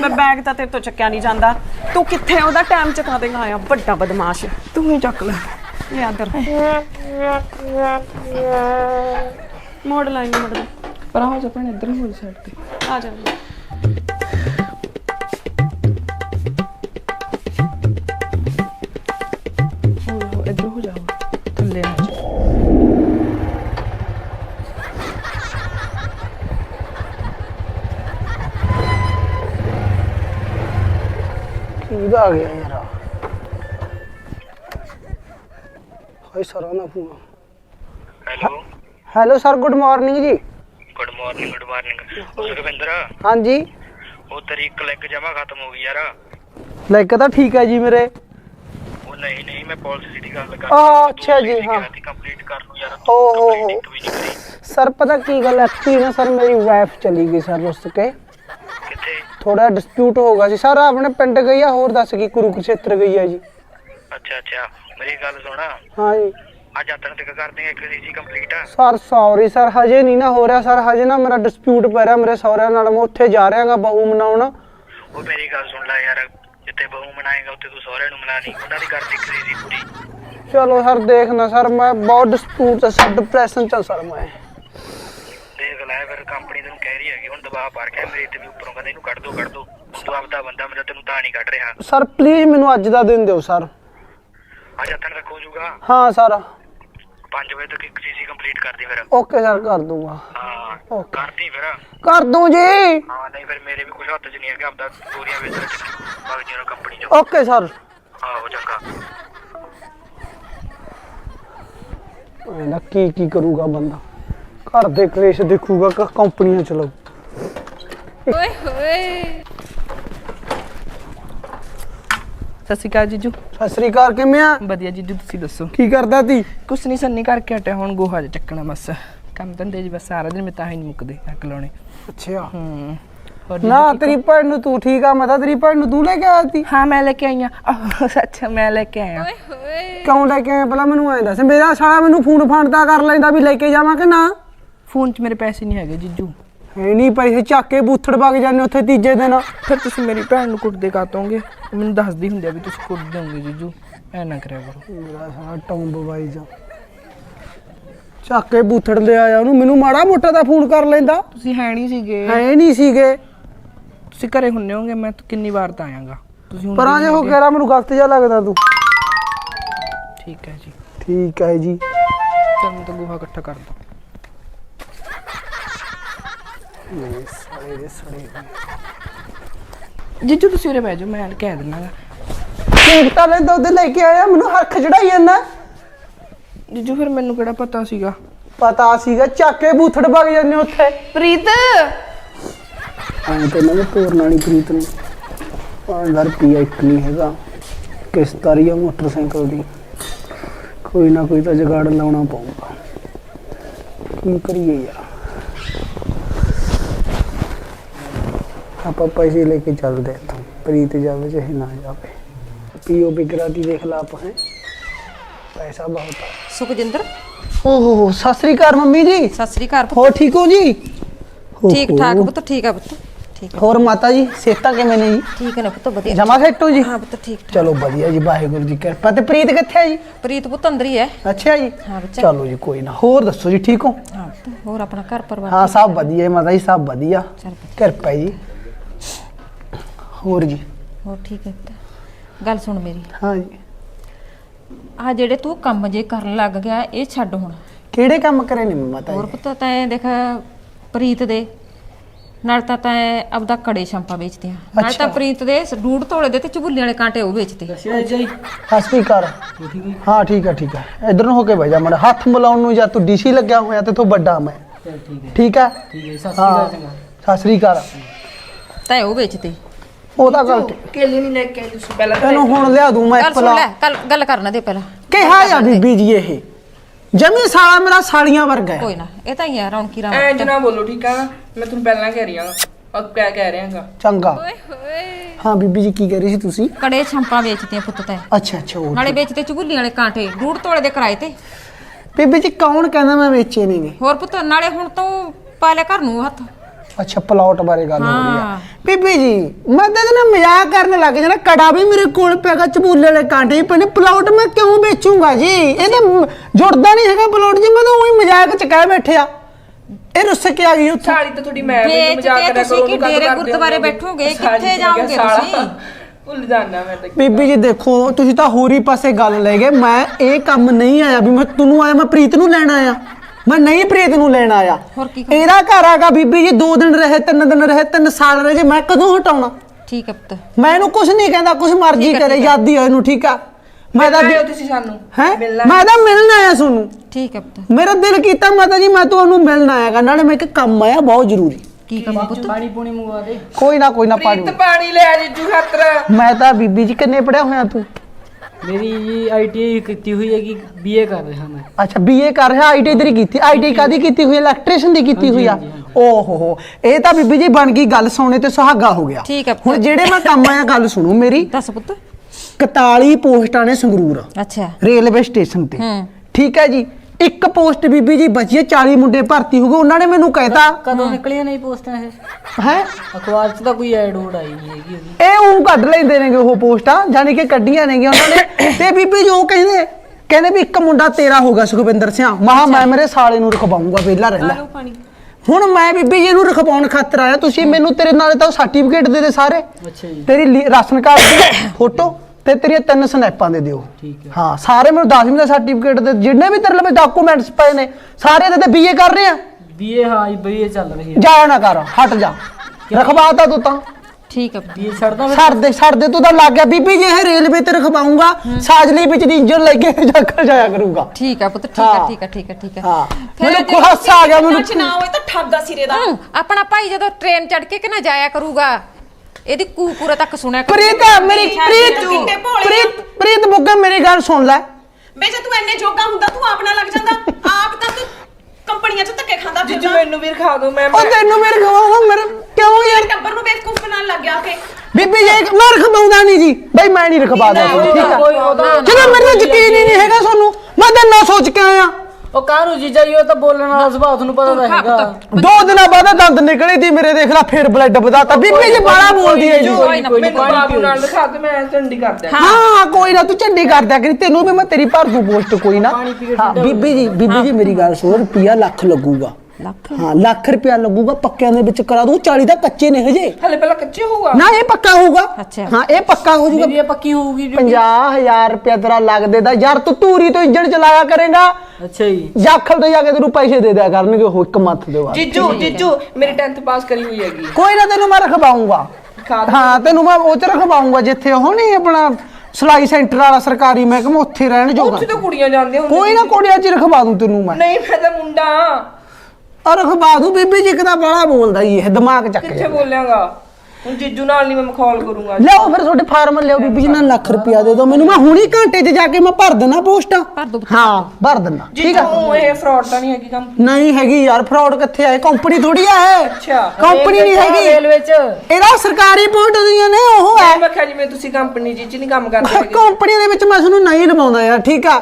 ਮੈਂ ਬੈਗ ਤਾਂ ਤੇਰੇ ਤੋਂ ਚੱਕਿਆ ਨਹੀਂ ਜਾਂਦਾ। ਤੂੰ ਕਿੱਥੇ ਉਹਦਾ ਟਾਈਮ ਚਕਾ ਦੇਗਾ ਆਇਆ ਵੱਡਾ ਬਦਮਾਸ਼। ਤੂੰ ਹੀ ਚੱਕ ਲੈ। ਲਿਆ ਇੱਧਰ। ਮੋੜ ਲਾਈ ਮੋੜ ਦੇ ਪਰ ਆਹ ਜਾ ਭੈਣੇ ਇੱਧਰ ਹੋ ਸਾਈਡ ਤੇ। ਆ ਜਾ। ਕਿਹਦਾ ਆ ਗਿਆ ਯਾਰ ਹਾਈ ਸਰ ਨਾ phone hello hello sir good morning ਜੀ ਗੁੱਡ ਮਾਰਨਿੰਗ ਗੁੱਡ ਮਾਰਨਿੰਗ ਉਹ ਸੁਖਵਿੰਦਰ ਹਾਂਜੀ ਉਹ ਤੇਰੀ ਕਲਿੱਕ ਜਮਾ ਖਤਮ ਹੋ ਗਈ ਯਾਰ ਲਾਈਕ ਤਾਂ ਠੀਕ ਹੈ ਜੀ ਮੇਰੇ ਉਹ ਨਹੀਂ ਨਹੀਂ ਮੈਂ ਪਾਲਿਸੀ ਦੀ ਗੱਲ ਕਰ ਆਹ, ਅੱਛਾ ਜੀ, ਹਾਂ। ਕੰਪਲੀਟ ਕਰ ਲੂ ਯਾਰ ਓ ਹੋ ਹੋ ਇੱਕ ਵੀ ਨਹੀਂ ਕਰੀ ਸਰ ਪਤਾ ਕੀ ਗੱਲ ਐਕਚੁਅਲੀ ਨਾ ਸਰ ਮੇਰੀ ਵਾਈਫ ਚਲੀ ਗਈ ਸਰ ਰੁੱਸ ਕੇ ਕਿੱਥੇ ਥੋੜਾ ਡਿਸਪਿਊਟ ਹੋ ਗਿਆ ਸੀ। ਸਰ ਆਪਣੇ ਪਿੰਡ ਗਈ ਆ ਹੋਰ ਦੱਸ ਕੀ ਕੁਰੂਕਸ਼ੇਤਰ ਗਈ ਆ ਜੀ। ਅੱਛਾ ਅੱਛਾ। ਮੇਰੀ ਗੱਲ ਸੁਣਾ। ਹਾਂ ਜੀ। ਅੱਜ ਆਤਣ ਤੱਕ ਕਰ ਦੇਗਾ ਇੱਕ ਸੀ ਕੰਪਲੀਟ ਸਰ ਸੌਰੀ ਸਰ ਹਜੇ ਨਹੀਂ ਨਾ ਹੋ ਰਿਹਾ ਸਰ ਹਜੇ ਨਾ ਮੇਰਾ ਡਿਸਪਿਊਟ ਪੈ ਰਿਹਾ ਮੇਰੇ ਸਹੁਰਿਆਂ ਨਾਲ। ਮੈਂ ਉੱਥੇ ਜਾ ਰਿਹਾਗਾ ਬਹੂ ਮਨਾਉਣ। ਉਹ ਮੇਰੀ ਗੱਲ ਸੁਣ ਲੈ ਯਾਰ। ਜਿੱਥੇ ਬਹੂ ਮਨਾਏਗਾ ਉੱਥੇ ਤੂੰ ਸਹੁਰਿਆਂ ਨੂੰ ਮਨਾ ਨਹੀਂ ਉਹਨਾਂ ਦੀ ਕਰ ਰਹੀ ਸੀ ਪੂਰੀ। ਚਲੋ ਸਰ ਦੇਖਣਾ ਸਰ ਮੈਂ ਬਹੁਤ ਡਿਸਪਿਊਟ ਸਰ ਡਿਪਰੈਸ਼ਨ ਚ ਸਰ ਮੈਂ। ਕੰਪਨੀ ਤੈਨੂੰ ਕਹਿ ਰਹੀ ਹੈਗੀ ਹੁਣ ਦਬਾਅ ਪਾ ਕੇ ਮੇਰੇ ਤੇ ਵੀ ਉੱਪਰੋਂ ਕਹਿੰਦੇ ਇਹਨੂੰ ਕੱਢ ਦੋ ਕੱਢ ਦੋ। ਤੂੰ ਆਪਦਾ ਬੰਦਾ ਮੇਰਾ ਤੈਨੂੰ ਤਾਂ ਨਹੀਂ ਕੱਢ ਰਿਹਾ। ਸਰ ਪਲੀਜ਼ ਮੈਨੂੰ ਅੱਜ ਦਾ ਦਿਨ ਦਿਓ ਸਰ। ਅੱਜ ਤੱਕ ਹੋ ਜਾਊਗਾ ਹਾਂ ਸਰ। 5 ਵਜੇ ਤੱਕ ਇੱਕ ਸੀ ਕੰਪਲੀਟ ਕਰ ਦੇ ਫਿਰ। ਓਕੇ ਸਰ ਕਰ ਦੂੰਗਾ ਹਾਂ ਓਕੇ। ਕਰਦੀ ਫਿਰ। ਕਰ ਦੂੰ ਜੀ। ਹਾਂ ਨਹੀਂ ਫਿਰ ਮੇਰੇ ਵੀ ਕੁਝ ਹੱਥ 'ਚ ਨਹੀਂ ਹੈਗਾ ਆਪਦਾ ਪੂਰੀਆਂ ਵੇਚ ਬਾਗ ਜੀ ਨੂੰ ਕੰਪਨੀ 'ਚ। Okay sir. ਆਹੋ ਚੰਗਾ। ਇਹਦਾ ਕੀ ਕੀ ਕਰੂਗਾ ਬੰਦਾ? ਘਰ ਦੇ ਕਲੇਸ਼ ਦੇਖੂਗਾ ਕਿ ਕੰਪਨੀਆਂ ਚਲਾਉ ਸਤਿ ਸ਼੍ਰੀ ਅਕਾਲ ਜੀਜੂ। ਸਤਿ ਸ੍ਰੀ ਅਕਾਲ ਕਿਵੇਂ ਆ? ਵਧੀਆ ਜੀਜੂ ਤੁਸੀਂ ਦੱਸੋ? ਕੀ ਕਰਦਾ ਤੀ? ਕੁਛ ਨਹੀਂ ਸੰਨੀ ਕਰਕੇ ਹਟਿਆ ਹੁਣ ਗੋਹਾ ਜਿਹਾ ਚੱਕਣਾ ਬਸ। ਕੰਮ ਧੰਦੇ ਜੀ ਬਸ ਸਾਰਾ ਦਿਨ ਮੈਂ ਤਾਂ ਹੀ ਨਹੀਂ ਮੁੱਕਦੇ ਅੱਗ ਲਾਉਣੇ। ਅੱਛਾ। ਹੂੰ। ਹੋਰ ਨਾ ਤੇਰੀ ਭੈਣ ਨੂੰ ਤੂੰ ਠੀਕ ਆ ਮੈਂ ਤਾਂ ਤੇਰੀ ਭੈਣ ਨੂੰ ਤੂੰ ਲੈ ਕੇ ਆਇਆ ਤੀ ਹਾਂ ਮੈਂ ਲੈ ਕੇ ਆਈ ਆ। ਸੱਚ ਮੈਂ ਲੈ ਕੇ ਆਇਆ। ਕਿਉਂ ਲੈ ਕੇ ਆਇਆ? ਪਹਿਲਾਂ ਮੈਨੂੰ ਐਂ ਦੱਸ ਮੇਰਾ ਸਾਲਾ ਮੈਨੂੰ ਫੋਨ ਫਾਨਤਾ ਕਰ ਲੈਂਦਾ ਵੀ ਲੈ ਕੇ ਜਾਵਾਂ ਕਿ ਨਾ? ਫੋਨ 'ਚ ਮੇਰੇ ਪੈਸੇ ਨਹੀਂ ਹੈਗੇ ਜੀਜੂ। ਹੈ ਨਹੀਂ ਪੈਸੇ ਚੱਕ ਕੇ ਬੂਥੜ ਵਗ ਜਾਂਦੇ ਉੱਥੇ ਤੀਜੇ ਦਿਨ। ਫਿਰ ਤੁਸੀਂ ਮੇਰੀ ਭੈਣ ਨੂੰ ਕੁੱਟਦੇ ਕਾਤੋਂਗੇ ਮੈਨੂੰ ਦੱਸਦੀ ਹੁੰਦੀ ਆ ਵੀ ਤੁਸੀਂ ਕੁੱਟ ਦਿਓਗੇ ਜੀਜੂ। ਐ ਨਾ ਕਰਿਆ ਕਰੋ। ਮੇਰਾ ਸਾਲਾ ਟੌਂਬ ਬਾਈ ਜਾ। ਚੱਕ ਕੇ ਬੂਥੜ ਲੈ ਆਇਆ ਉਹਨੂੰ। ਮੈਨੂੰ ਮਾੜਾ ਮੋਟਾ ਦਾ ਫੋਨ ਕਰ ਲੈਂਦਾ। ਤੁਸੀਂ ਹੈ ਨਹੀਂ ਸੀਗੇ। ਹੈ ਨਹੀਂ ਸੀਗੇ। ਤੁਸੀਂ ਘਰੇ ਹੁੰਨੇ ਹੋਗੇ ਮੈਂ ਤਾਂ ਕਿੰਨੀ ਵਾਰ ਤਾਂ ਆਇਆਗਾ। ਤੁਸੀਂ ਹੁੰਦੇ ਪਰਾਂ ਜੇ ਹੋ ਹੈਗੇ। ਕੇ ਰਾ ਮੈਨੂੰ ਗਲਤ ਜਿਹਾ ਲੱਗਦਾ ਤੂੰ। ਠੀਕ ਹੈ ਜੀ। ਠੀਕ ਹੈ ਜੀ। ਚਲ ਮੈਂ ਤਾਂ ਗੋਹਾ ਇਕੱਠਾ ਕਰਦਾ। ਸੜੇ ਦੇ ਸੜੇ ਜੀਜੂ ਤੁਸੀਂ ਉਰੇ ਬਹਿ ਜਾਓ ਮੈਂ ਕਹਿ ਦਿੰਨਾਗਾ ਠੀਕ ਤਾਂ ਲੈਂਦਾ ਉਹਦੇ ਲੈ ਕੇ ਆਇਆ ਮੈਨੂੰ ਹਰਖ ਚੜਾਈ ਜਾਂਦਾ। ਜੀਜੂ ਫਿਰ ਮੈਨੂੰ ਕਿਹੜਾ ਪਤਾ ਸੀਗਾ? ਪਤਾ ਸੀਗਾ ਚੱਕ ਕੇ ਬੂਥੜ ਵਗ ਜਾਂਦੇ ਉੱਥੇ। ਪ੍ਰੀਤ! ਐਂ ਤੇ ਨਾ ਤੋਰਨਾ ਨਹੀਂ ਪ੍ਰੀਤ ਨੂੰ। 5000 ਰੁਪਿਆ ਇੱਕ ਨਹੀਂ ਹੈਗਾ। ਕਿਸ਼ਤ ਆ ਰਹੀ ਆ ਮੋਟਰਸਾਈਕਲ ਦੀ। ਕੋਈ ਨਾ ਕੋਈ ਤਾਂ ਜੁਗਾੜ ਲਾਉਣਾ ਪਊਗਾ। ਕੀ ਕਰੀਏ ਯਾਰ? ਆਪਾਂ ਪੈਸੇ ਲੈ ਕੇ ਚੱਲਦੇ ਇੱਥੋਂ ਪ੍ਰੀਤ ਜਾਵੇ ਚਾਹੇ ਨਾ ਜਾਵੇ। ਪੀਓ ਬਿਕਰਾਤੀ ਦੇਖ ਲਾ ਆਪਾਂ ਹੈ। ਪੈਸਾ ਬਹੁਤ ਆ। ਸੁਖਜਿੰਦਰ? ਓਹ ਹੋ ਸਤਿ ਸ੍ਰੀ ਅਕਾਲ ਮੰਮੀ ਜੀ। ਸਤਿ ਸ੍ਰੀ ਅਕਾਲ ਪੁੱਤ। ਹੋ ਠੀਕ ਹੋ ਜੀ? ਠੀਕ ਓਹੋ। ਠਾਕ ਪੁੱਤ ਠੀਕ ਆ ਪੁੱਤ। ਠੀਕ ਆ। ਹੋਰ ਮਾਤਾ ਜੀ ਸਿਹਤਾਂ ਕਿਵੇਂ ਨੇ ਜੀ? ਠੀਕ ਨੇ ਪੁੱਤ ਵਧੀਆ। ਜਮਾ ਸੈੱਟ ਹੋ ਜੀ? ਹਾਂ ਪੁੱਤ ਠੀਕ ਠਾਕ। ਚਲੋ ਵਧੀਆ ਜੀ ਵਾਹਿਗੁਰੂ ਜੀ ਕਿਰਪਾ। ਤੇ ਪ੍ਰੀਤ ਕਿੱਥੇ ਹੈ ਜੀ? ਪ੍ਰੀਤ ਪੁੱਤ ਅੰਦਰ ਹੀ ਹੈ। ਅੱਛਾ ਜੀ। ਹਾਂ ਬੱਚਾ ਚਲੋ ਜੀ ਕੋਈ ਨਾ। ਹੋਰ ਦੱਸੋ ਜੀ ਠੀਕ ਹੋ? ਹਾਂ ਪੁੱਤ ਹੋਰ ਆਪਣਾ ਘਰ ਪਰਿਵਾਰ ਹਾਂ ਸਭ ਵਧੀਆ ਹੈ ਮਾਤਾ ਜੀ ਸਭ ਵਧੀਆ। ਚੱਲ ਪੁੱਤ, ਕਿਰਪਾ ਹੈ ਜੀ। ਹੋਰ ਜੀ। ਹੋਰ ਠੀਕ ਹੈ ਪੁੱਤ। ਗੱਲ ਸੁਣ ਮੇਰੀ। ਹਾਂ ਜੀ। ਆ ਜਿਹੜੇ ਤੂੰ ਕੰਮ ਜੇ ਕਰਨ ਲੱਗ ਗਿਆ ਇਹ ਛੱਡ ਹੁਣ। ਕਿਹੜੇ ਕੰਮ ਕਰੇ ਨੇ ਮਾਤਾ ਹੋਰ ਜੀ ਪੁੱਤ ਤੈਂ ਦੇਖ ਪ੍ਰੀਤ ਦੇ। ਨਾਲ ਤਾਂ ਤੈਂ ਆਪਦਾ ਕੜੇ ਸ਼ੰਪਾ ਵੇਚਦੇ ਆ। ਨਾਲ ਅੱਛਾ। ਤਾਂ ਪ੍ਰੀਤ ਦੇ ਡੂੜ ਤੋਲੇ ਦੇ ਤੇ ਚੁਬੁੱਲੇ ਵਾਲੇ ਕਾਂਟੇ ਉਹ ਵੇਚਦੇ ਹਾਂ ਸਪੀਕਰ। ਹਾਂ ਠੀਕ ਹੈ ਠੀਕ ਹੈ। ਇਧਰ ਨੂੰ ਹੋ ਕੇ ਬਹਿ ਜਾ ਮੇਰਾ ਹੱਥ ਮਿਲਾਉਣ ਨੂੰ ਜਾਂ ਤੂੰ ਡੀਸੀ ਲੱਗਿਆ ਹੋਇਆ ਤੇ ਤੂੰ ਵੱਡਾ ਮੈਂ। ਠੀਕ ਹੈ। ਠੀਕ ਹੈ? ਸਤਿ ਸ੍ਰੀ ਅਕਾਲ ਤੈਂ ਉਹ ਵੇਚਦੇ। ਉਹ ਤਾਂ ਗੱਲ ਠੀਕ। ਕੇਲੇ ਨਹੀਂ ਲੈ ਕੇ ਆਈ ਤੁਸੀਂ ਪਹਿਲਾਂ ਤੈਨੂੰ ਹੁਣ ਲਿਆ ਦੂੰ ਮੈਂ ਗੱਲ ਸੁਣ ਲੈ ਗੱਲ ਗੱਲ ਕਰਨਾ ਦੇ ਪਹਿਲਾਂ। ਕਿਹਾ ਜਾਂ ਬੀਬੀ ਜੀ ਇਹ। ਜਮੀ ਸਾਲਾ ਮੇਰਾ ਸਾਲੀਆਂ ਵਰਗਾ ਹੈ। ਕੋਈ ਨਾ ਇਹ ਤਾਂ ਹੀ ਆ ਰੌਣਕੀ ਰਾਮ ਐਂ ਜਨਾ ਬੋਲੋ ਠੀਕ ਆ? ਮੈਂ ਤੁਹਾਨੂੰ ਪਹਿਲਾਂ ਕਹਿ ਰਹੀ ਹਾਂ ਔਰ ਕਿਆ ਕਹਿ ਰਿਹਾਗਾ ਚੰਗਾ। ਹਾਂ ਬੀਬੀ ਜੀ ਕੀ ਕਹਿ ਰਹੀ ਸੀ ਤੁਸੀਂ? ਕੜੇ ਛੰਪਾ ਵੇਚਦੇ ਆ ਪੁੱਤ ਤੈਂ। ਅੱਛਾ ਅੱਛਾ ਉਹ ਨਾਲੇ ਵੇਚਦੇ ਚੁਗੁੱਲੀ ਵਾਲੇ ਕਾਂਟੇ ਡੂੜ ਤੋਲੇ ਦੇ ਕਿਰਾਏ ਤੇ। ਬੀਬੀ ਜੀ ਕੌਣ ਕਹਿੰਦਾ ਮੈਂ ਵੇਚੇ ਨਹੀਂਗੇ ਹੋਰ ਪੁੱਤ ਨਾਲੇ ਹੁਣ ਤੂੰ ਪਾ ਲੈ ਘਰ ਨੂੰ ਹੱਥ। ਅੱਛਾ ਪਲਾਟ ਬਾਰੇ ਗੱਲ ਹੋ ਰਹੀ। ਹੈ ਬੀਬੀ ਜੀ ਮੈਂ ਤਾਂ ਇਹਦੇ ਨਾਲ ਮਜ਼ਾਕ ਕਰਨ ਲੱਗ ਜਾਣਾ ਕੜਾ ਵੀ ਮੇਰੇ ਕੋਲ ਪੈਗਾ ਚਬੂਲੇ ਵਾਲੇ ਕਾਂਟੇ ਹੀ ਪੈਣੇ ਪਲਾਟ ਮੈਂ ਕਿਉਂ ਵੇਚੂੰਗਾ ਜੀ ਇਹਦੇ ਜੁੜਦਾ ਨਹੀਂ ਹੈਗਾ ਪਲਾਟ ਜੀ ਮੈਂ ਤਾਂ ਉਹੀ ਮਜ਼ਾਕ ਚ ਕਹਿ ਬੈਠਿਆ ਇਹ ਰੁੱਸ ਕੇ ਆ ਗਈ ਉੱਥੇ ਸਾਲੀ ਤਾਂ ਤੁਹਾਡੀ ਮੈਂ ਵੇਚ ਮੈਨੂੰ ਮਜ਼ਾਕ ਕੇ ਕਰਿਆ ਤੁਸੀਂ ਕਰੋ, ਕੀ ਡੇਰੇ ਗੁਰਦੁਆਰੇ ਬੈਠੋਗੇ? ਕਿੱਥੇ ਜਾਓਗੇ। ਤੁਸੀਂ? ਭੁੱਲ ਜਾਣਾ ਮੈਂ ਤਾਂ ਬੀਬੀ ਜੀ ਦੇਖੋ ਤੁਸੀਂ ਤਾਂ ਹੋਰੀ ਪਾਸੇ ਗੱਲ ਲੈ ਗਏ ਮੈਂ ਇਹ ਕੰਮ ਨਹੀਂ ਆਇਆ ਵੀ ਮੈਂ ਤੁਹਾਨੂੰ ਆਇਆ ਮੈਂ ਪ੍ਰੀਤ ਨੂੰ ਲੈਣ ਆਇਆ ਮੈਂ ਨਹੀਂ ਪ੍ਰੀਤ ਨੂੰ ਲੈਣ ਆਇਆ। ਹੋਰ ਕੀ ਕੰਮ? ਇਹਦਾ ਘਰ ਆਗਾ ਬੀਬੀ ਜੀ 2 ਦਿਨ ਰਹੇ 3 ਦਿਨ ਰਹੇ 3 ਸਾਲ ਰਹੇ ਜੇ ਮੈਂ ਕਦੋਂ ਹਟਾਉਣਾ? ਠੀਕ ਹੈ ਪੁੱਤ। ਮੈਂ ਇਹਨੂੰ ਕੁਝ ਨਹੀਂ ਕਹਿੰਦਾ ਕੁਝ ਮਰਜ਼ੀ ਕਰੇ। ਯਾਦੀ ਆ ਇਹਨੂੰ ਠੀਕ ਆ? ਮੈਂ ਤਾਂ ਆਇਓ ਤੁਸੀਂ ਸਾਨੂੰ? ਹੈ? ਮਿਲਣਾ ਮੈਂ ਤਾਂ ਮਿਲਣ ਆਇਆ ਤੁਹਾਨੂੰ। ਠੀਕ ਹੈ ਪੁੱਤ। ਮੇਰਾ ਦਿਲ ਕੀਤਾ ਮਾਤਾ ਜੀ ਮੈਂ ਤੁਹਾਨੂੰ ਮਿਲਣ ਆਇਆਗਾ ਨਾਲੇ ਮੈਂ ਇੱਕ ਕੰਮ ਆਇਆ ਬਹੁਤ ਜ਼ਰੂਰੀ। ਕੀ ਕੰਮ ਪੁੱਤ? ਪਾਣੀ ਪੂਣੀ ਮੰਗਵਾ ਦੇ। ਕੋਈ ਨਾ ਕੋਈ ਨਾ ਪਾਣੀ ਪ੍ਰੀਤ ਪਾਣੀ। ਲੈ ਜੀਜੂ ਖਾਤਰ। ਮੈਂ ਤਾਂ ਬੀਬੀ ਜੀ ਕਿੰਨੇ ਪੜਿਆ ਹੋਇਆ ਤੂੰ? ਮੇਰੀ ਜੀ ਆਈਟੀਆਈ ਕੀਤੀ ਹੋਈ ਹੈ ਕਿ ਬੀਏ ਕਰ ਰਿਹਾ ਮੈਂ। ਅੱਛਾ ਬੀਏ ਕਰ ਰਿਹਾ ਆਈਟੀ ਤੇਰੀ ਕੀਤੀ ਆਈਟੀ ਕਾਦੀ ਕੀਤੀ ਹੋਈ ਇਲੈਕਟ੍ਰੀਸ਼ੀਅਨ ਦੀ ਕੀਤੀ ਹੋਈ ਆ? ਓਹੋ ਹੋ ਇਹ ਤਾਂ ਬੀਬੀ ਜੀ ਬਣ ਗਈ ਗੱਲ ਸੋਨੇ ਤੇ ਸੁਹਾਗਾ ਹੋ ਗਿਆ। ਠੀਕ ਹੈ। ਹੁਣ ਜਿਹੜੇ ਮੈਂ ਕੰਮ ਆਇਆ ਗੱਲ ਸੁਣੋ ਮੇਰੀ ਦੱਸ ਪੁੱਤ। 41 ਪੋਸਟਾਂ ਨੇ ਸੰਗਰੂਰ। ਅੱਛਾ। ਰੇਲਵੇ ਸਟੇਸ਼ਨ ਤੇ। ਹੂੰ। ਠੀਕ ਹੈ ਜੀ? ਇੱਕ ਪੋਸਟ ਬੀਬੀ ਜੀ ਬਚੀ ਹੈ 40 ਮੁੰਡੇ ਭਰਤੀ ਹੋ ਗਏ ਉਹਨਾਂ ਨੇ ਮੈਨੂੰ ਕਹਿਤਾ। ਕਦੋਂ ਨਿਕਲੀਆਂ ਨਹੀਂ ਪੋਸਟਾਂ ਇਹ? ਹੈ? ਅਖਬਾਰ 'ਚ ਤਾਂ ਕੋਈ ਐਡ ਊਡ ਆਈ ਨਹੀਂ ਹੈਗੀ ਉਹਦੀ। ਇਹ ਉਹ ਕੱਢ ਲੈਂਦੇ ਨੇਗੇ ਉਹ ਪੋਸਟਾਂ ਜਾਨੀ ਕਿ ਕੱਢੀਆਂ ਨੇਗੇ ਉਹਨਾਂ ਨੇ। ਤੇ ਬੀਬੀ ਜੀ ਕਹਿੰਦੇ ਕਹਿੰਦੇ ਵੀ ਇੱਕ ਮੁੰਡਾ ਤੇਰਾ ਹੋਗਾ ਸੁਖਵਿੰਦਰ ਸਿੰਘ ਮਹਾ ਮੈਂ ਮੇਰੇ ਸਾਲੇ ਨੂੰ ਰਖਵਾਉਂਗਾ ਵਿਹਲਾ ਰਹਿੰਦਾ। ਲਓ ਪਾਣੀ। ਹੁਣ ਮੈਂ ਬੀਬੀ ਜੀ ਨੂੰ ਰਖਵਾਉਣ ਖਾਤਰ ਆਇਆ ਤੁਸੀਂ ਮੈਨੂੰ ਤੇਰੇ ਨਾਲ ਤਾਂ ਸਰਟੀਫਿਕੇਟ ਦੇ ਦੇ ਸਾਰੇ। ਅੱਛਾ ਜੀ। ਤੇਰੀ ਲੀ- ਰਾਸ਼ਨ ਕਾਰਡ ਦੀ ਫੋਟੋ। ਤੇ ਤੇਰੀਆਂ ਤਿੰਨ ਸਨੈਪਾਂ ਦੇ ਦਿਓ। ਠੀਕ ਹੈ। ਹਾਂ ਸਾਰੇ ਮੈਨੂੰ 10ਵੀਂ ਦਾ ਸਰਟੀਫਿਕੇਟ ਦੇ ਜਿੰਨੇ ਵੀ ਤੇਰੇ ਲਵੇ ਡਾਕੂਮੈਂਟਸ ਪਏ ਨੇ ਸਾਰੇ ਦੇ ਤੇ ਬੀਏ ਕਰ ਰਹੇ ਆ? ਬੀਏ ਹਾਂ ਜੀ ਬੀਏ ਚੱਲ ਰਹੀ ਹੈ। ਨਾ ਕਰ ਹਟ ਜਾ। ਰਖਵਾਤਾ ਤੂੰ ਤਾਂ। ਠੀਕ ਹੈ ਬੀਏ ਛੱਡਦਾ ਫਿਰ? ਛੱਡ ਦੇ ਛੱਡ ਦੇ ਤੂੰ ਤਾਂ ਲੱਗ ਗਿਆ। ਬੀਬੀ ਜੀ ਇਹ ਰੇਲਵੇ ਤੇ ਰਖਵਾਉਂਗਾ ਸਾਜਲੀ ਵਿੱਚ ਦੀ ਇੰਜਨ ਲੈ ਕੇ ਜਾਕਰ ਜਾਇਆ ਕਰੂੰਗਾ। ਠੀਕ ਹੈ ਪੁੱਤ ਠੀਕ ਹੈ। ਠੀਕ ਹੈ ਠੀਕ ਹੈ ਠੀਕ ਹੈ। ਹਾਂ। ਮੈਨੂੰ ਜੇ ਹਾਸਾ ਆ ਗਿਆ ਮੈਨੂੰ ਨਾ ਹੋਏ ਤਾਂ ਠੱਗਾ ਸਿਰੇ ਦਾ। ਆਪਣਾ ਭਾਈ ਜਦੋਂ ਟ੍ਰੇਨ ਚੜ ਕੇ ਕਿ ਨਾ ਜਾਇਆ ਕਰੂਗਾ? ਇਹਦੀ ਕੂਕੂਰੇ ਤੱਕ ਸੁਣਿਆ ਕਰੂ। ਪ੍ਰੀਤ ਮੇਰੀ ਪ੍ਰੀਤ ਭੋਲੇ। ਪ੍ਰੀਤ ਪ੍ਰੀਤ ਬੁੱਗਾ ਮੇਰੀ ਗੱਲ ਸੁਣ ਲੈ। ਬੇ ਜੇ ਤੂੰ ਐਨੇ ਜੋਗਾ ਹੁੰਦਾ ਤੂੰ ਆਪ ਨਾਲ ਲੱਗ ਜਾਂਦਾ। ਆਪ ਤਾਂ ਤੂੰ ਕੰਪਨੀਆਂ 'ਚ ਧੱਕੇ ਖਾਂਦਾ ਜੀਜੂ ਮੈਨੂੰ ਵੀ ਰਖਾ ਦਿਓ ਮੈਂ ਉਹ ਤੈਨੂੰ ਮੇਰੇ ਖਵਾਉਂਗਾ ਮੇਰੇ ਕਿਉਂ ਯਾਰ? ਟੱਬਰ ਨੂੰ ਬੇਵਕੂਫ ਬਣਾਉਣ ਲੱਗ ਗਿਆ ਕੇ। ਬੀਬੀ ਜੀ ਮੈਂ ਰਖਵਾਉਂਦਾ ਨਹੀਂ ਜੀ। ਬਈ ਮੈਂ ਨਹੀਂ ਰਖਵਾਦਾ ਠੀਕ ਆ? ਜਦੋਂ ਮੇਰੇ ਤੇ ਯਕੀਨ ਹੀ ਨਹੀਂ ਹੈਗਾ ਤੁਹਾਨੂੰ। ਮੈਂ ਤਾਂ ਨਾ ਸੋਚ ਕੇ ਆਇਆ। ਉਹ ਕਾਹਨੂੰ ਜੀਜਾ ਜੀ ਉਹ ਤਾਂ ਬੋਲਣ ਵਾਲਾ ਸੁਭਾਅ ਤੁਹਾਨੂੰ ਪਤਾ ਤਾਂ ਹੈਗਾ। ਦੋ ਦਿਨਾਂ ਬਾਅਦ ਦੰਦ ਨਿਕਲੇ ਦੀ ਮੇਰੇ ਦੇਖ ਲੈ ਫੇਰ ਬਲੱਡ ਵਧਾਤਾ। ਬੀਬੀ ਜੀ ਬਾਲਾ ਬੋਲਦੀ ਹੈ ਜੀ। ਕੋਈ ਨਾ, ਮੈਨੂੰ ਬਾਬੂ ਨਾਲ ਦਿਖਾ ਦੇ ਮੈਂ ਝੰਡੀ ਕਰ ਦਿਆਂ। ਹਾਂ ਕੋਈ ਨਾ ਤੂੰ ਝੰਡੀ ਕਰ ਦਿਆ ਕਰੀ। ਤੈਨੂੰ ਵੀ ਮੈਂ ਤੇਰੀ ਭਰ ਦੂੰ ਪੋਸਟ ਕੋਈ ਨਾ। ਹਾਂ ਬੀਬੀ ਜੀ ਬੀਬੀ ਜੀ ਮੇਰੀ ਗੱਲ ਸੁਣ ਰੁਪਿਆ ਲੱਖ ਲੱਗੂਗਾ। ਲੱਖ। ਹਾਂ ਲੱਖ ਰੁਪਿਆ ਲੱਗੂਗਾ ਪੱਕਿਆਂ ਦੇ ਵਿੱਚ ਕਰਾ ਦੂੰ 40 ਤਾਂ ਕੱਚੇ ਨੇ ਹਜੇ। ਹਲੇ ਪਹਿਲਾਂ ਕੱਚੇ ਹੋਊਗਾ? ਨਾ ਇਹ ਪੱਕਾ ਹੋਊਗਾ। ਹਾਂ ਇਹ ਪੱਕਾ ਹੋ ਮੇਰੀ ਇਹ ਪੱਕੀ ਹੋਊਗੀ ਜੀ 50000 ਰੁਪਿਆ ਤੇਰਾ ਲੱਗ ਦੇਦਾ ਯਾਰ ਤੂੰ ਧੂਰੀ ਤੋਂ ਇੰਜਣ ਚਲਾਇਆ ਕਰੇਗਾ। ਅੱਛਾ ਜੀ। ਜਾਖਲ ਤੋਂ ਜਾ ਕੇ ਤੈਨੂੰ ਪੈਸੇ ਦੇ ਦਿਆ ਕਰਨਗੇ ਉਹ ਇੱਕ ਮੱਥ ਦੇ ਬਾਅਦ ਜੀਜੂ ਜੀਜੂ ਮੇਰੀ 10th ਪਾਸ ਕਰੀ ਹੋਈ ਹੈਗੀ। ਕੋਈ ਨਾ ਤੈਨੂੰ ਮੈਂ ਰਖਵਾਉਂਗਾ। ਖਾ। ਹਾਂ ਤੈਨੂੰ ਮੈਂ ਉਹ ਚ ਰਖਵਾਉਂਗਾ ਜਿੱਥੇ ਉਹ ਨਹੀਂ ਆਪਣਾ ਸਲਾਈ ਸੈਂਟਰ ਵਾਲਾ ਸਰਕਾਰੀ ਮਹਿਕਮਾ ਉੱਥੇ ਰਹਿਣ ਜੋਗਾ। ਉੱਥੇ ਤਾਂ ਕੁੜੀਆਂ ਜਾਂਦੀਆਂ ਹੁੰਦੀਆਂ ਕੋਈ ਨਾ ਕੋੜਿਆ ਚ ਰਖਵਾ ਦੂੰ ਤੈਨੂੰ ਮੈਂ। ਨਹੀਂ ਮੈਂ ਤਾਂ ਮੁੰਡਾ। ਔਰ ਰਖਵਾ ਦੂੰ ਬੀਬੀ ਜੀ ਕਿਦਾ ਬੜਾ ਬੋਲਦਾ ਈ ਇਹ ਦਿਮਾਗ ਚੱਕ ਕਿੱਥੇ ਬੋਲਿਆਗਾ? ਹੁਣ ਜੀਜੂ ਨਾਲ ਨਹੀਂ ਮੈਂ ਮਖੌਲ ਕਰੂੰਗਾ ਲਿਆਓ ਫਿਰ ਤੁਹਾਡੇ ਫਾਰਮ ਲਿਆਓ ਬੀਬੀ ਜੀ ਨਾਲ ਲੱਖ ਰੁਪਇਆ ਦੇ ਦਿਓ। ਮੈਨੂੰ ਮੈਂ ਹੁਣੀ ਘੰਟੇ 'ਚ ਜਾ ਕੇ ਮੈਂ ਭਰ ਦੇਣਾ ਪੋਸਟਾਂ। ਭਰ। ਹਾਂ ਭਰ ਦੇਣਾ ਠੀਕ ਜੀਜੂ ਆ? ਉਹ ਇਹ ਫਰਾਡ ਤਾਂ ਨਹੀਂ ਹੈਗੀ ਕੰਮ? ਨਹੀਂ ਹੈਗੀ ਯਾਰ ਫਰਾਡ ਕਿੱਥੇ ਆਏ ਕੰਪਨੀ ਥੋੜੀ ਆ ਇਹ। ਅੱਛਾ। ਕੰਪਨੀ ਨਹੀਂ ਹੈਗੀ। ਰੇਲਵੇ ਚ ਇਹਦਾ ਸਰਕਾਰੀ ਪੋਸਟ ਦੀਆਂ ਨੇ ਉਹ ਹੈ। ਮੈਂ ਕਿਹਾ ਜਿਵੇਂ ਤੁਸੀਂ ਕੰਪਨੀ ਜੀ ਚ ਨਹੀਂ ਕੰਮ ਕਰਦੇ ਹੈਗੇ। ਕੰਪਨੀ ਦੇ ਵਿੱਚ ਮੈਂ ਤੁਹਾਨੂੰ ਨਹੀਂ ਲਵਾਉਂਦਾ ਯਾਰ ਠੀਕ ਆ?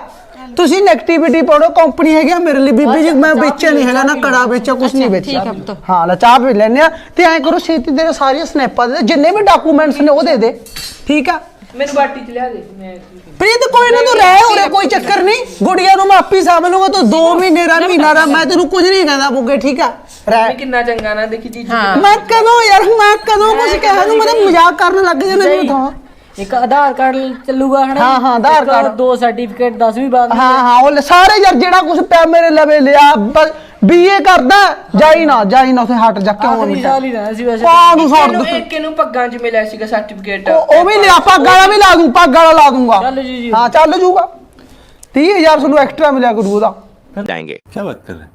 ਤੁਸੀਂ ਨੈਗੇਟਿਵਿਟੀ ਪਾਉਣੋ ਕੰਪਨੀ ਹੈਗੀ ਆ ਮੇਰੇ ਲਈ ਬੀਬੀ ਜੀ ਮੈਂ ਵੇਚਿਆ ਨਹੀਂ ਹੈਗਾ ਨਾ ਕੜਾ ਵੇਚਿਆ ਕੁਝ ਨਹੀਂ ਵੇਚਿਆ। ਹਾਂ ਲੈ ਚਾਹ ਪੀ ਲੈਨੇ ਆ ਤੇ ਐਂ ਕਰੋ ਛੇਤੀ ਦੇ ਸਾਰੀਆਂ ਸਨੈਪਾਂ ਦੇ ਜਿੰਨੇ ਵੀ ਡਾਕੂਮੈਂਟਸ ਨੇ ਉਹ ਦੇ ਦੇ। ਠੀਕ ਆ? ਮੈਨੂੰ ਬਾਟੀ ਚ ਲਿਆ ਦੇ ਮੈਂ ਪ੍ਰੀਤ ਕੋਈ ਨਾ ਤੂੰ ਰਹਿ ਉਰੇ ਕੋਈ ਚੱਕਰ ਨਹੀਂ ਗੁੜੀਆ ਨੂੰ ਮੈਂ ਆਪੀ ਸਾਂਭ ਲੂੰਗਾ ਤੂੰ 2 ਮਹੀਨੇ ਦਾ ਮਹੀਨਾ ਦਾ ਮੈਂ ਤੈਨੂੰ ਕੁਝ ਨਹੀਂ ਕਹਿੰਦਾ ਬੁੱਗੇ ਠੀਕ ਆ? ਵੀ ਰਹਿ। ਕਿੰਨਾ ਚੰਗਾ ਨਾ ਦੇਖੀ ਜੀਜੂ ਹਾਂ। ਮੈਂ ਕਦੋਂ ਯਾਰ ਮੈਂ ਕਦੋਂ ਕੁਝ ਕਿਹਾ ਮੈਂ ਤਾਂ ਮਜ਼ਾਕ ਕਰਨ ਲੱਗ ਜਾਂਦਾ ਮੈਨੂੰ ਤਾਂ। ਇੱਕ ਆਧਾਰ ਕਾਰਡ ਚੱਲੂਗਾ ਹਨਾ ਹਾਂ, ਹਾਂ, ਆਧਾਰ ਇੱਕ ਕਾਰਡ। ਦੋ ਸਰਟੀਫਿਕੇਟ 10ਵੀਂ ਬਾਅਦ ਹਾਂ ਹਾਂ ਉਹ ਲੈ- ਸਾਰੇ ਯਾਰ ਜਿਹੜਾ ਕੁਝ ਪਿਆ ਮੇਰੇ ਲਵੇ ਲਿਆ ਬੀਏ ਕਰਦਾ ਜਾਈ ਨਾ ਜਾਈ ਨਾ ਉਥੇ ਹਟ ਜਾ ਕਿਉਂ ਆਖਰੀ ਨਹੀਂ ਸਾਲ ਹੀ ਰਹਿਣਾ ਸੀ ਵੈਸੇ ਕਾਹ ਨੂੰ ਛੱਡ ਇਹਨੂੰ ਦੂੰ ਇੱਕ ਇਹਨੂੰ ਪੱਗਾਂ ਚ ਮਿਲਿਆ ਸੀਗਾ ਸਰਟੀਫਿਕੇਟ ਉਹ ਉਹ ਵੀ ਲਿਆ ਪੱਗ ਵਾਲਾ ਵੀ ਲਾ ਦੂੰ ਪੱਗ ਵਾਲਾ ਲਾ ਦੂੰਗਾ ਚੱਲ ਜੀ ਜੀ ਹਾਂ ਚੱਲ ਜੂਗਾ 30000 ਤੁਹਾਨੂੰ ਐਕਸਟਰਾ ਮਿਲਿਆ ਕਰੂ ਉਹਦਾ क्या बात कर रहे हैं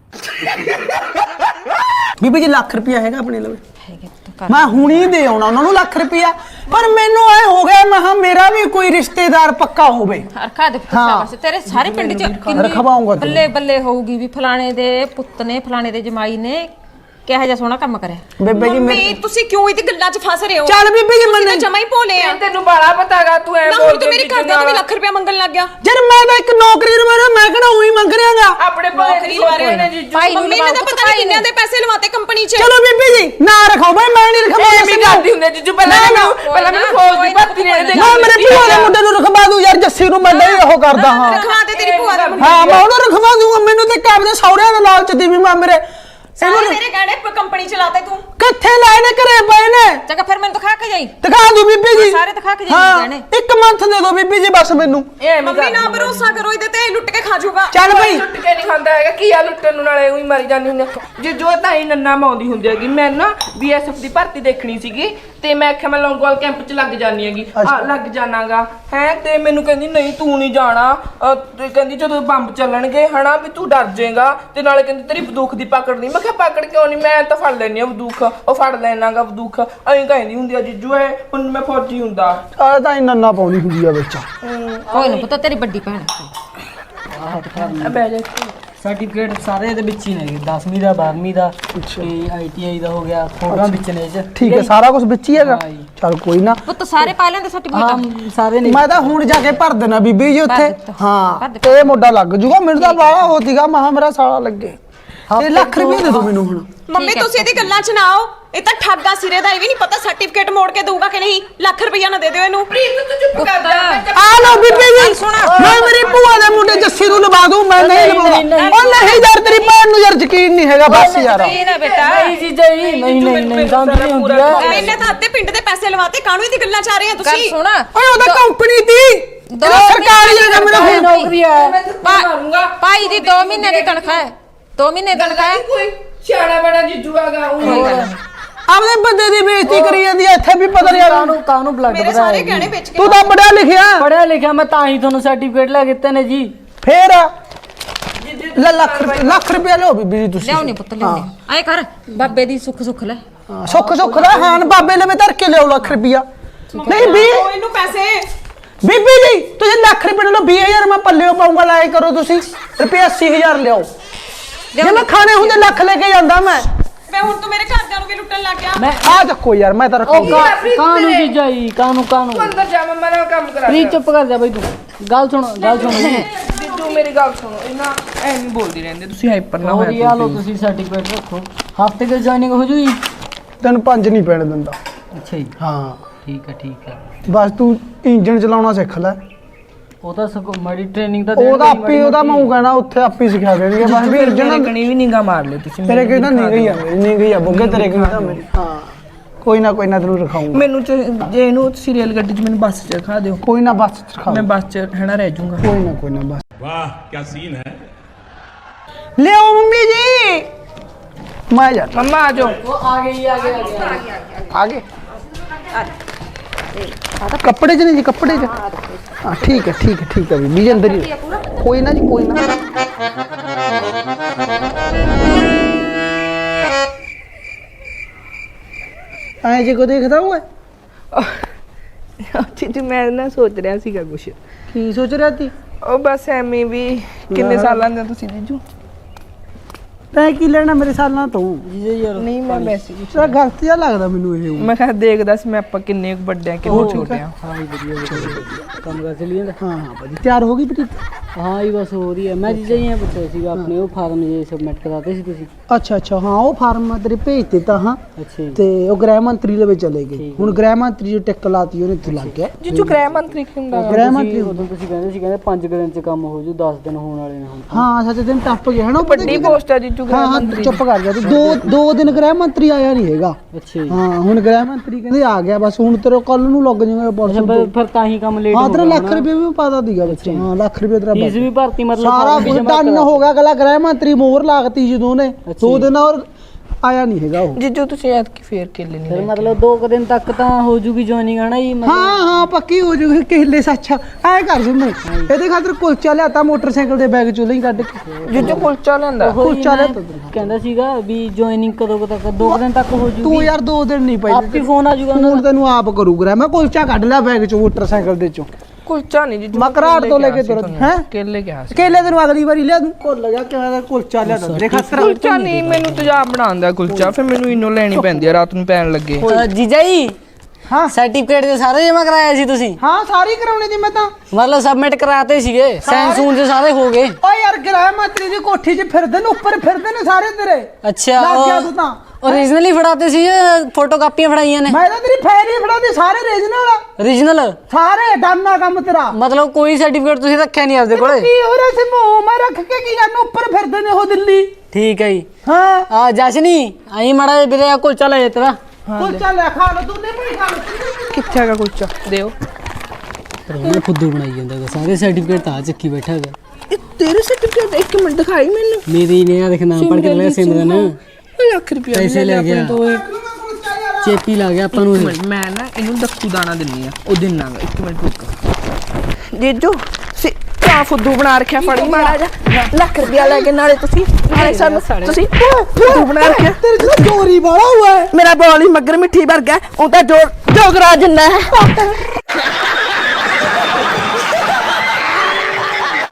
ਬੀਬੀ ਜੀ ਲੱਖ ਰੁਪਿਆ ਹੈਗਾ ਆਪਣੇ ਲਵੇ ਹੈਗੇ ਪੁੱਤ ਕਰ ਮੈਂ ਹੁਣੀ ਦੇ ਆਉਣਾ ਉਹਨਾਂ ਨੂੰ ਲੱਖ ਰੁਪਿਆ ਪਰ ਮੈਨੂੰ ਐ ਹੋ ਗਿਆ ਮੈਂ ਕਿਹਾ ਮੇਰਾ ਵੀ ਕੋਈ ਰਿਸ਼ਤੇਦਾਰ ਪੱਕਾ ਹੋਵੇ ਰਖਾ ਦੇ ਪੁੱਤ ਹਾਂ। ਸ਼ਾਬਾਸ਼ ਤੇਰੇ ਸਾਰੇ ਪਿੰਡ ਚ ਰਖਵਾਊਂਗਾ ਤੈਨੂੰ। ਬੱਲੇ ਬੱਲੇ ਹੋਊਗੀ ਵੀ ਫਲਾਣੇ ਦੇ ਪੁੱਤ ਨੇ ਫਲਾਣੇ ਦੇ ਜਮਾਈ ਨੇ ਕਿਹੋ ਜਿਹਾ ਸੋਹਣਾ ਕੰਮ ਕਰਿਆ? ਬੇਬੇ ਜੀ ਮੰਮੀ ਮੇਰੇ ਤੁਸੀਂ ਕਿਉਂ ਇਹਦੀ ਗੱਲਾਂ 'ਚ ਫਸ ਰਹੇ ਹੋ? ਚੱਲ ਬੀਬੀ ਜੀ ਤੁਸੀਂ ਤਾਂ ਮੰਨੇ ਜਮਾ ਹੀ ਭੋਲੇ ਆ। ਤੈਨੂੰ ਬਾਲਾ ਪਤਾਗਾ ਤੂੰ ਐ ਨਾ ਹੁਣ ਤੂੰ ਮੇਰੇ ਘਰ ਦਾ ਵੀ ਲੱਖ ਰੁਪਇਆ ਮੰਗਣ ਲੱਗ ਗਿਆ। ਜਦ ਮੈਂ ਤਾਂ ਇੱਕ ਨੌਕਰੀ ਨੂੰ ਮੈਂ ਮੈਂ ਕਿਹੜਾ ਉਹੀ ਮੰਗ ਰਿਹਾਗਾ? ਆਪਣੇ ਭਾਈ ਦੀ ਸਵਾਰੇ ਨੇ ਜੀਜੂ ਭਾਈ ਨੂੰ ਮੰਮੀ ਨੇ ਤਾਂ ਪਤਾ ਨਹੀਂ ਕਿੰਨਿਆਂ ਦੇ ਪੈਸੇ ਲਵਾਤੇ ਕੰਪਨੀ 'ਚ। ਚਲੋ ਬੀਬੀ ਜੀ ਨਾ ਰੱਖੋ ਬਈ ਮੈਂ ਨਹੀਂ ਰਖਵਾ ਇਹ ਵੀ ਕਰਦੀ ਹੁੰਦੇ ਜੀਜੂ ਪਹਿਲਾਂ ਨਾ, ਮੈਨੂੰ ਨਾ, ਪਹਿਲਾਂ ਮੈਨੂੰ ਫੌਜ ਦੀ ਭਰਤੀ ਨੇ ਦੇ ਮੈਂ ਮੇਰੇ ਭੂਆ ਦੇ ਮੁੰਡੇ ਨੂੰ ਰਖਵਾ ਦੂੰ ਯਾਰ ਜੱਸੀ ਨੂੰ ਮੈਂ ਨਹੀਂ ਉਹ ਕਰਦਾ ਹਾਂ। ਰਖਵਾ ਦੇ ਤੇਰੀ ਭੂਆ ਦਾ ਹਾਂ ਮੈਂ ਉਹਨੂੰ ਰਖਵਾ ਦੂੰਗਾ ਮੈਨੂੰ ਤੇ ਕਾਬ ਦੇ ਸੌਰਿਆਂ ਦਾ ਲਾਲਚ ਦੀ ਵੀ ਮੈਂ ਮੇਰੇ। ਸਾਰੇ ਮੇਰੇ ਗਹਿਣੇ ਕੰਪਨੀ 'ਚ ਲਾਤੇ ਤੂੰ। ਕਿੱਥੇ ਲਾਏ ਨੇ ਘਰੇ ਪਏ ਨੇ? ਚੰਗਾ ਫਿਰ ਮੈਨੂੰ ਦਿਖਾ ਕੇ ਜਾਈ। ਦਿਖਾ ਦੂ ਬੀਬੀ ਜੀ। ਸਾਰੇ ਦਿਖਾ ਕੇ ਜਾਈ ਹਾਂ ਗਹਿਣੇ। ਇੱਕ ਮੰਥ ਦੇ ਦੋ ਬੀਬੀ ਜੀ ਬਸ ਮੈਨੂੰ। ਇਹ ਮੰਮੀ ਨਾ ਭਰੋਸਾ ਕਰੋ ਇਹਦੇ ਤੇ ਲੁੱਟ ਕੇ ਖਾ ਜਾਊਗਾ। ਚੱਲ ਬਈ। ਲੁੱਟ ਕੇ ਨਹੀਂ ਖਾਂਦਾ ਹੈਗਾ ਕੀ ਆ ਲੁੱਟਣ ਨੂੰ ਨਾਲੇ ਉਹੀ ਮਰੀ ਜਾਂਦੀ ਹੁੰਦੀ। ਜੇ ਜੋ ਤਾਂ ਹੀ ਨੰਨਾ ਮਾਉਂਦੀ ਹੁੰਦੀ ਹੈਗੀ। ਮੈਂ ਨਾ ਬੀਐਸਐਫ ਦੀ ਭਰਤੀ ਦੇਖਣੀ ਸੀਗੀ। ਤੇ ਮੈਂ ਆਖਿਆ ਮੈਂ ਲੌਂਗੋਵਾਲ ਕੈਂਪ 'ਚ ਲੱਗ ਜਾਣੀ ਹੈਗੀ। ਆ ਲੱਗ ਜਾਣਾਗਾ। ਹੈ ਤੇ ਮੈਨੂੰ ਕਹਿੰਦੀ ਨਹੀਂ ਤੂੰ ਨਹੀਂ ਜਾਣਾ। ਅਹ, ਤੇ ਕਹਿੰਦੀ ਜਦੋਂ ਬੰਬ ਚੱਲਣਗੇ ਹਨਾ ਵੀ ਤੂੰ ਡਰ ਜਾਏਗਾ। ਤੇ ਨਾਲੇ ਕਹਿੰਦੀ ਤੇਰੀ ਬੰਦੂਕ ਦੀ ਪਕੜ ਨਹੀਂ। ਮੈਂ ਕਿਹਾ ਪਕੜ ਕਿਉਂ ਨਹੀਂ? ਮੈਂ ਤਾਂ ਫੜ ਲੈਣੀ ਆ ਬੰਦੂਕ ਉਹ ਫੜ ਲੈਣਾਗਾ ਬੰਦੂਕ ਐਂ ਕਹਿੰਦੀ ਹੁੰਦੀ ਆ ਜੀਜੂ ਐ ਹੁਣ ਮੈਂ ਫੌਜੀ ਹੁੰਦਾ। ਆ ਤਾਂ ਇੰਨਾ ਨਾ ਪਾਉਣੀ ਹੁੰਦੀ ਆ ਵਿੱਚ। ਕੋਈ ਨਾ ਪੁੱਤ ਤੇਰੀ ਵੱਡੀ ਭੈਣ ਆ ਬਹਿ ਜਾ। ਸਰਟੀਫਿਕੇਟ ਸਾਰੇ ਇਹਦੇ ਵਿੱਚ ਹੀ ਨੇਗੇ 10ਵੀਂ ਦਾ 12ਵੀਂ ਦਾ ਤੇ ਆਈਟੀਆਈ ਦਾ ਹੋ ਗਿਆ ਫੋਟੋਆਂ ਵਿੱਚ ਨੇ ਇਹ ਠੀਕ ਹੈ ਸਾਰਾ ਕੁਝ ਵਿੱਚ ਹੀ ਹੈਗਾ। ਚਲ ਕੋਈ ਨਾ। ਪੁੱਤ ਸਾਰੇ ਪਾ ਲੈਂਦੇ ਸਰਟੀਫਿਕੇਟ ਹਾਂ ਸਾਰੇ ਨੇ। ਮੈਂ ਤਾਂ ਹੁਣ ਜਾ ਕੇ ਭਰ ਦੇਣਾ ਬੀਬੀ ਜੀ ਉੱਥੇ। ਹਾਂ। ਇਹ ਮੋਢਾ ਲੱਗ ਜੂਗਾ ਮੈਨੂੰ ਤਾਂ ਬਾਹਲਾ ਹੋ ਸੀਗਾ ਮਹਾ ਮੇਰਾ ਸਾਲਾ ਲੱਗੇ। ਤੇ ਲੱਖ ਰੁਪਏ ਦੇ ਦੋ ਮੈਨੂੰ ਹੁਣ। ਮੰਮੀ ਹੈ, ਤੁਸੀਂ ਇਹਦੀ ਗੱਲਾਂ 'ਚ ਨਾ ਆਓ। ਇਹ ਤਾਂ ਠੱਗਾ ਸਿਰੇ ਦਾ ਇਹ ਵੀ ਨਹੀਂ ਪਤਾ ਸਰਟੀਫਿਕੇਟ ਮੋੜ ਕੇ ਦਊਗਾ ਕਿ ਨਹੀਂ। ਲੱਖ ਰੁਪਈਆ ਨਾ ਦੇ ਦਿਓ ਇਹਨੂੰ। ਆ ਲੋ ਬੀਬੀ ਜੀ। ਮੈਂ ਮੇਰੀ ਭੂਆ ਦੇ ਮੁੰਡੇ ਜੱਸੀ ਨੂੰ ਲਵਾ ਦੂੰ ਮੈਂ ਨਹੀਂ ਲਵਾਉਂਦਾ। ਉਹ ਨਹੀਂ। ਯਾਰ ਤੇਰੀ ਭੈਣ ਨੂੰ ਯਾਰ ਯਕੀਨ ਨਹੀਂ ਹੈਗਾ ਬਸ ਯਾਰ। ਇਹ ਨਾ ਬੇਟਾ। ਨਹੀਂ ਜੀਜਾ ਜੀ ਨਹੀਂ ਨਹੀਂ ਨਹੀਂ ਸਮਝ ਨਹੀਂ ਹੁੰਦੀ ਆ। ਇਹਨੇ ਤਾਂ ਅੱਧੇ ਪਿੰਡ ਦੇ ਪੈਸੇ ਲਵਾਤੇ ਕਾਹਨੂੰ ਇਹਦੀ ਗੱਲਾਂ 'ਚ ਆ ਰਹੇ ਆ ਤੁਸੀਂ? ਸੁਣ। ਓਏ ਉਹਦਾ ਕੰਪਨੀ ਦੀ। ਦੋ ਸਰਕਾਰੀ ਹੈਗਾ ਮੇਰਾ ਨੌਕਰੀ ਆ ਭਾ- ਭਾਈ ਦੀ 2 ਮਹੀਨੇ ਦੀ ਤਨਖਾਹ ਹੈ। 2 ਮਹੀਨੇ ਤਨਖਾਹ ਹੈ। ਕੋਈ ਸਿਆਣਾ ਬੜਾ ਜੀਜੂ ਆਗਾ ਉਹ ਆਪਦੇ ਬੰਦੇ ਦੀ ਬੇਇੱਜ਼ਤੀ ਕਰੀ ਜਾਂਦੀ ਐ ਇੱਥੇ ਵੀ ਪਤਾ ਨਹੀਂ ਕਾਹਨੂੰ ਕਾਹਨੂੰ ਬਲੱਡ ਮੇਰੇ ਸਾਰੇ ਗਹਿਣੇ ਵੇਚ ਕੇ ਤੂੰ ਤਾਂ ਪੜਿਆ ਲਿਖਿਆ। ਪੜਿਆ ਲਿਖਿਆ ਮੈਂ ਤਾਂ ਹੀ ਤੁਹਾਨੂੰ ਸਰਟੀਫਿਕੇਟ ਲੈ ਕੇ ਦਿੱਤੇ ਨੇ ਜੀ। ਫੇਰ? ਲੈ ਲੱਖ ਰੁਪਏ ਲੱਖ ਰੁਪਏ ਲਿਓ ਬੀਬੀ ਜੀ ਤੁਸੀਂ। ਲਿਆਉਣੀ ਪੁੱਤ ਲਿਆਉਣੀ। ਐ ਕਰ ਬਾਬੇ ਦੀ ਸੁੱਖ ਸੁੱਖ ਲੈ। ਹਾਂ, ਸੁੱਖ ਸੁੱਖ ਦਾ ਹਾਨ ਬਾਬੇ ਲਵੇ ਧਰ ਕੇ ਲਿਓ ਲੱਖ ਰੁਪਿਆ ਨਹੀਂ ਵੀ ਇਹਨੂੰ ਪੈਸੇ। ਬੀਬੀ ਜੀ ਤੁਸੀਂ ਲੱਖ ਰੁਪਏ ਲਓ 20000 ਮੈਂ ਪੱਲਿਓ ਪਾਉਂਗਾ ਲਾਏ ਕਰੋ ਤੁਸੀਂ। ਰੁਪਏ 80000 ਲਿਆਓ। ਜੇ ਮੈਂ ਖਾਣੇ ਹੁੰਦੇ ਲੱਖ ਲੈ ਕੇ ਜਾਂਦਾ ਮੈਂ। ਮੈਂ ਹੁਣ ਤੂੰ ਮੇਰੇ ਘਰਦਿਆਂ ਨੂੰ ਵੀ ਲੁੱਟਣ ਲੱਗ ਗਿਆ। ਮੈਂ ਆ ਚੱਕੋ ਯਾਰ ਮੈਂ ਤਾਂ ਉਹ ਰੱਖੂਗਾ ਕਾ- ਕਾਹਨੂੰ ਜੀਜਾ ਜੀ ਕਾਹਨੂੰ ਕਾਹਨੂੰ? ਅੰਦਰ ਜਾ ਮੰਮਾ ਨਾਲ ਕੰਮ ਕਰਾ ਚੁੱਪ ਕਰ ਜਾ ਬਈ ਤੂੰ। ਗੱਲ ਸੁਣ ਗੱਲ ਸੁਣ। ਜੀ ਜੀਜੂ ਮੇਰੀ ਗੱਲ ਸੁਣੋ। ਇਹਨਾਂ ਐ ਨਹੀਂ ਬੋਲਦੀ ਰਹਿੰਦੇ ਤੁਸੀਂ ਹਾਈਪਰ ਨਾ ਹੋਰ ਹੋਇਆ ਆ ਲਓ ਤੁਸੀਂ ਸਰਟੀਫਿਕੇਟ ਰੱਖੋ। ਹਫ਼ਤੇ ਕੇ ਜੁਆਇਨਿੰਗ ਹੋ ਜੂਗੀ? ਤੈਨੂੰ ਪੰਜ ਨਹੀਂ ਪੈਣ ਦਿੰਦਾ। ਅੱਛਾ ਜੀ। ਹਾਂ। ਠੀਕ ਹੈ ਠੀਕ ਹੈ। ਬਸ ਤੂੰ ਇੰਜਨ ਚਲਾਉਣਾ ਸਿੱਖ ਲੈ। ਉਹਦਾ ਸਗੋਂ ਮਾੜੀ ਟ੍ਰੇਨਿੰਗ ਦਾ ਉਹਦਾ ਆਪੇ ਉਹਦਾ ਮਾਉ ਕਹਿਣਾ ਉੱਥੇ ਆਪੇ ਸਿਖਾ ਦੇਣਗੇ। ਬਸ ਵੀ ਅਰਜਨ ਕਣੀ ਵੀ ਨਿਗਾ ਮਾਰ ਲਈ ਤੁਸੀਂ ਤੇਰੇ ਕਿਹਦਾ ਨਿਗਾ ਆ ਮੇਰੀ ਨਿਗਾ ਆ ਬੁੱਗੇ ਤੇਰੇ ਕਿਹਦਾ ਮੇਰੀ। ਹਾਂ ਕੋਈ ਨਾ ਕੋਈ ਨਾ ਤੈਨੂੰ ਰਖਾਉਂਗਾ ਮੈਨੂੰ ਚ- ਜੇ ਇਹਨੂੰ ਤੁਸੀਂ ਰੇਲ ਗੱਡੀ 'ਚ ਮੈਨੂੰ ਬੱਸ 'ਚ ਰਖਾ ਦਿਓ। ਕੋਈ ਨਾ ਬਸ ਸਿਖਾ ਮੈਂ ਬੱਸ 'ਚ ਹਣਾ ਰਹਿ ਜਾਊਂਗਾ। ਕੋਈ ਨਾ ਕੋਈ ਨਾ ਬਸ ਵਾਹ ਕੀ ਸੀਨ ਹੈ। ਲਿਓ ਮੰਮੀ ਜੀ! ਮੈਂ ਜਾ ਮੰਮਾ ਆ ਜਾਓ। ਉਹ ਆ ਗਈ ਆ ਗਈ ਆ ਗਈ ਆ ਗਏ। ਕੱਪੜੇ ਚ ਨਹੀਂ ਜੀ ਕੱਪੜੇ ਚ। ਹਾਂ ਠੀਕ ਹੈ ਠੀਕ ਹੈ ਠੀਕ ਹੈ ਵੀ ਬੀਜ ਅੰਦਰ ਹੀ ਕੋਈ ਨਾ ਜੀ ਕੋਈ ਨਾ। ਐ ਜੇ ਕੋ ਦੇਖਦਾ ਓਏ ਜੀਜੂ ਮੈਂ ਨਾ ਸੋਚ ਰਿਹਾ ਸੀਗਾ ਕੁਛ। ਕੀ ਸੋਚ ਰਿਹਾ ਤੀ ਉਹ ਬਸ ਐਵੇਂ ਵੀ ਕਿੰਨੇ ਸਾਲਾਂ ਦੇ ਤੁਸੀਂ ਜੀਜੂ ਤੈਂ ਕੀ ਲੈਣਾ ਮੇਰੇ ਸਾਲਾਂ ਤੋਂ? ਨਹੀਂ ਮੈਂ ਹੀ ਤੇਰਾ ਗਲਤ ਜਿਹਾ ਲੱਗਦਾ ਮੈਨੂੰ ਇਹ। ਮੈਂ ਕਿਹਾ ਦੇਖਦਾ ਸੀ ਮੈਂ ਆਪਾਂ ਕਿੰਨੇ ਕੁ ਵੱਡੇ ਆ ਕਿੰਨੇ ਛੋਟੇ ਆ? ਹਾਂ ਜੀ ਵਧੀਆ ਵਧੀਆ ਕੰਮ ਕਰ ਚਲੀ ਜਾਂਦਾ? ਹਾਂ ਹਾਂ ਭਾਜੀ ਤਿਆਰ ਹੋ ਗਈ ਬਟੀ ਹਾਂ ਜੀ ਬਸ ਹੋ ਰਹੀ ਹੈ ਮੈਂ ਜੀਜਾ ਜੀ ਇਹ ਪੁੱਛਿਆ ਸੀਗਾ ਆਪਣੇ ਉਹ ਫਾਰਮ ਜੇ ਸਬਮਿਟ ਕਰਾਤੇ ਸੀ ਤੁਸੀਂ? ਅੱਛਾ ਅੱਛਾ ਹਾਂ ਉਹ ਫਾਰਮ ਮੈਂ ਤੇਰੇ ਭੇਜ ਦਿੱਤਾ ਹਾਂ। ਅੱਛਾ ਜੀ। ਤੇ ਉਹ ਗ੍ਰਹਿ ਮੰਤਰੀ ਦੇ ਵਿੱਚ ਚਲੇ ਗਏ। ਹੁਣ ਗ੍ਰਹਿ ਮੰਤਰੀ ਜੋ ਟਿਕ ਲਾਤੀ ਉਹਨੇ ਇੱਥੇ ਲੱਗ ਗਿਆ। ਜੀਜੂ ਗ੍ਰਹਿ ਮੰਤਰੀ ਕੀ ਹੁੰਦਾ ਗ੍ਰਹਿ ਮੰਤਰੀ ਉਦੋਂ ਤੁਸੀਂ ਕਹਿੰਦੇ ਸੀ ਕਹਿੰਦੇ 5 ਦਿਨ ਚ ਕੰਮ ਹੋ ਜੂ 10 ਦਿਨ ਹੋਣ ਵਾਲੇ ਨੇ ਹੁਣ ਹਾਂ ਸੱਚ ਦਿਨ ਟੱਪ ਗਿਆ ਹਨਾ ਉਹ ਵੱਡੀ ਪੋਸਟ ਆ ਜੀਜੂ ਹਾਂ ਗ੍ਰਹਿ ਹਾਂ ਚੁੱਪ ਕਰ ਜਾ ਤੂੰ ਦੋ ਦੋ ਦਿਨ ਗ੍ਰਹਿ ਮੰਤਰੀ ਆਇਆ ਨਹੀਂ ਹੈਗਾ। ਅੱਛਾ ਜੀ। ਹਾਂ ਹੁਣ ਗ੍ਰਹਿ ਮੰਤਰੀ ਕਹਿੰਦੇ ਆ ਗਿਆ ਬਸ ਹੁਣ ਤੇਰੇ ਕੱਲ ਨੂੰ ਲੱਗ ਜਾਏਗਾ ਅੱਛਾ ਪਰਸੋਂ ਫਿਰ- ਫਿਰ ਤਾਂ ਹੀ ਕੰਮ ਲੇਟ ਹਾਂ ਤੇਰਾ ਲੱਖ ਰੁਪਏ ਵੀ ਪਾਦਾ ਦੀਗਾ ਬੱਚੇ ਹਾਂ ਲੱਖ ਰੁਪਏ ਤੇਰਾ ਫੀਸ ਵੀ ਭਰਤੀ ਮਤਲਬ ਸਾਰਾ ਵੀ ਜਮ੍ਹਾਂ ਕਰਾ- ਹੋ ਗਿਆ ਅਗਲਾ ਗ੍ਰਹਿ ਮੰਤਰੀ ਮੋਹਰ ਲਾਗਤੀ ਜਦੋਂ ਨੇ ਦੋ ਦਿਨ ਔਰ ਆਇਆ ਨਹੀਂ ਹੈਗਾ ਉਹ। ਜੀਜੂ ਤੁਸੀਂ ਐਤਕੀ ਫੇਰ ਕੇਲੇ ਨਹੀਂ ਫਿਰ ਮਤਲਬ 2 ਕੁ ਦਿਨ ਤੱਕ ਤਾਂ ਹੋ ਜੂਗੀ ਜੁਆਇਨਿੰਗ ਹਨਾ ਜੀ ਮਤਲਬ। ਹਾਂ ਹਾਂ ਪੱਕੀ ਹੋ ਜੂਗੀ ਕਿਹਲੇ ਸੱਚ ਐ ਕਰ ਜੁੰਮੇ ਇਹਦੇ ਖਾਤਰ ਕੁਲਚਾ ਲਿਆਤਾ ਮੋਟਰਸਾਈਕਲ ਦੇ ਬੈਗ ਚੋਂ ਲਈ ਕੱਢ ਕੇ। ਜੀਜੂ ਕੁਲਚਾ ਲੈਂਦਾ ਉਹੀ ਕੁਲਚਾ ਮੈਂ ਕਹਿੰਦਾ ਸੀਗਾ ਵੀ ਜੁਆਇਨਿੰਗ ਕਦੋਂ ਕੁ ਤੱਕ 2 ਦਿਨ ਤੱਕ ਹੋ ਤੂੰ ਜੂਗੀ ਯਾਰ ਦੋ ਦਿਨ ਨਹੀਂ ਪਈ। ਆਪੀ ਫੋਨ ਆ ਜੂਗਾ ਉਹਨਾਂ ਤੈਨੂੰ ਆਪ ਕਰੂਗਾ। ਮੈਂ ਕੁਲਚਾ ਕੱਢ ਲਿਆ ਬੈਗ ਚੋਂ ਮੋਟਰਸਾਈਕਲ ਦੇ ਚੋਂ। ਕੁਲਚਾ ਨਹੀਂ ਜੀਜੂ ਮੈਂ ਘਰਾਟ ਤੋਂ ਲੈ ਕੇ ਤੁਰ ਹੈ? ਕੇਲੇ ਕਿਹਾ ਸੀ। ਕੇਲੇ ਤੈਨੂੰ ਅਗਲੀ ਵਾਰੀ ਲਿਆ ਦੂੰ। ਭੁੱਲ ਜਾ ਕਿਵੇਂ ਦਾ ਕੁਲਚਾ ਲਿਆ ਤੇਰੇ ਖਾਤਰ ਕੁਲਚਾ ਨਹੀਂ ਮੈਨੂੰ ਤੇਜ਼ਾਬ ਬਣਾਉਂਦਾ ਕੁਲਚਾ ਫਿਰ ਮੈਨੂੰ ਇਨੋ ਲੈਣੀ ਪੈਂਦੀ ਆ ਰਾਤ ਨੂੰ ਪੈਣ ਲੱਗੇ। ਦਾ ਜੀਜਾ ਜੀ ਹਾਂ। ਸਰਟੀਫਿਕੇਟ ਦੇ ਸਾਰੇ ਜਮਾ ਕਰਾਇਆ ਸੀ ਤੁਸੀਂ? ਹਾਂ ਸਾਰੀ ਕਰਾਉਣੀ ਦੀ ਮੈਂ ਤਾਂ। ਮਤਲਬ ਸਬਮਿਟ ਕਰਾਤੇ ਸੀਗੇ ਸਾਈਨ ਸੂਨ ਦੇ ਸਾਰੇ ਹੋ ਗਏ। ਓ ਯਾਰ ਗ੍ਰਹਿ ਮੰਤਰੀ ਦੀ ਕੋਠੀ 'ਚ ਫਿਰਦੇ ਨੇ ਉੱਪਰ ਫਿਰਦੇ ਨੇ ਸਾਰੇ ਤੇਰੇ। ਅੱਛਾ ਲੱਗ ਗਿਆ ਤੂੰ ਤਾਂ। ਓਰੀਜਨਲੀ ਫੜਾਤੇ ਸੀ ਫੋਟੋ ਕਾਪੀਆਂ ਫੜਾਈਆਂ ਨੇ। ਮੈਂ ਤਾਂ ਤੇਰੀ ਫੈਨ ਹੀ ਫੜਾਉਂਦੀ ਸਾਰੇ ਰੀਜਨਲ ਓਰੀਜਨਲ ਸਾਰੇ ਡਾਨਾ ਕੰਮ ਤੇਰਾ। ਮਤਲਬ ਕੋਈ ਸਰਟੀਫਿਕੇਟ ਤੁਸੀਂ ਰੱਖਿਆ ਨਹੀਂ ਆਪਦੇ ਕੋਲੇ? ਕੀ ਹੋ ਰਿਹਾ ਸੀ ਮੂੰਹ ਮੈਂ ਰੱਖ ਕੇ ਕੀ ਕਰਨਾ ਉੱਪਰ ਫਿਰਦੇ ਨੇ ਉਹ ਦਿੱਲੀ। ਠੀਕ ਹੈ ਜੀ। ਹਾਂ। ਆ ਜਸ਼ਨੀ ਆਈ ਮੜਾ ਵੀਰੇ ਆ ਕੁਲਚਾ ਲੈ ਜਾ ਤੇਰਾ ਕੁਲਚਾ ਲੈ ਖਾ ਲੋ ਤੂੰ ਨਹੀਂ ਪਈ ਖਾ ਲੋ ਕਿੱਥੇ ਹੈਗਾ ਕੁਲਚਾ? ਦਿਓ। ਪਰ ਉਹਨੇ ਖੁੱਦੂ ਬਣਾਈ ਜਾਂਦਾ ਹੈਗਾ ਸਾਰੇ ਸਰਟੀਫਿਕੇਟ ਤਾਂ ਚੱਕੀ ਬੈਠਾ ਹੈਗਾ। ਇਹ ਤੇਰੇ ਸਰਟੀਫਿਕੇਟ ਇੱਕ ਮਿੰਟ ਦਿਖਾਈ ਮੈਨੂੰ। ਮੇਰੀ ਨੇ ਆ ਦੇਖ ਨਾਮ ਪੜ ਕੇ ਲੈ ਸਿਮਰਨ। ਉਹ ਲੱਖ ਰੁਪਿਆ ਪੈਸੇ ਲੈ ਗਿਆ। ਚੇਪੀ ਲਾ ਗਿਆ ਆਪਾਂ ਨੂੰ ਇਹ। ਮਿੰਟ ਮੈਂ ਨਾ ਇਹਨੂੰ ਦੱਖੂ ਦਾਣਾ ਦਿੰਨੀ ਆ ਉਹ ਦਿਨਾਂਗਾ ਇੱਕ ਮਿੰਟ ਰੁਕ। ਜੀਜੂ ਸੀ ਕਾ ਫੁੱਦੂ ਬਣਾ ਰੱਖਿਆ ਫੜੀ ਮਾੜਾ ਜਾ ਲੱਖ ਰੁਪਿਆ ਲੈ ਕੇ ਨਾਲੇ ਤੁਸੀਂ ਨਾਲੇ ਸਾਨੂੰ ਤੁਸੀਂ ਫੁੱਦੂ ਬਣਾ ਰੱਖਿਆ। ਤੇਰੇ ਚ ਚੋਰੀ ਵਾਲਾ ਹੋਇਆ ਹੈ। ਮੇਰਾ ਬੋਲ ਹੀ ਮੱਗਰ ਮਿੱਠੀ ਵਰਗਾ ਉਹ ਤਾਂ ਜੋਗਰਾ ਜਿੰਨਾ ਹੈ।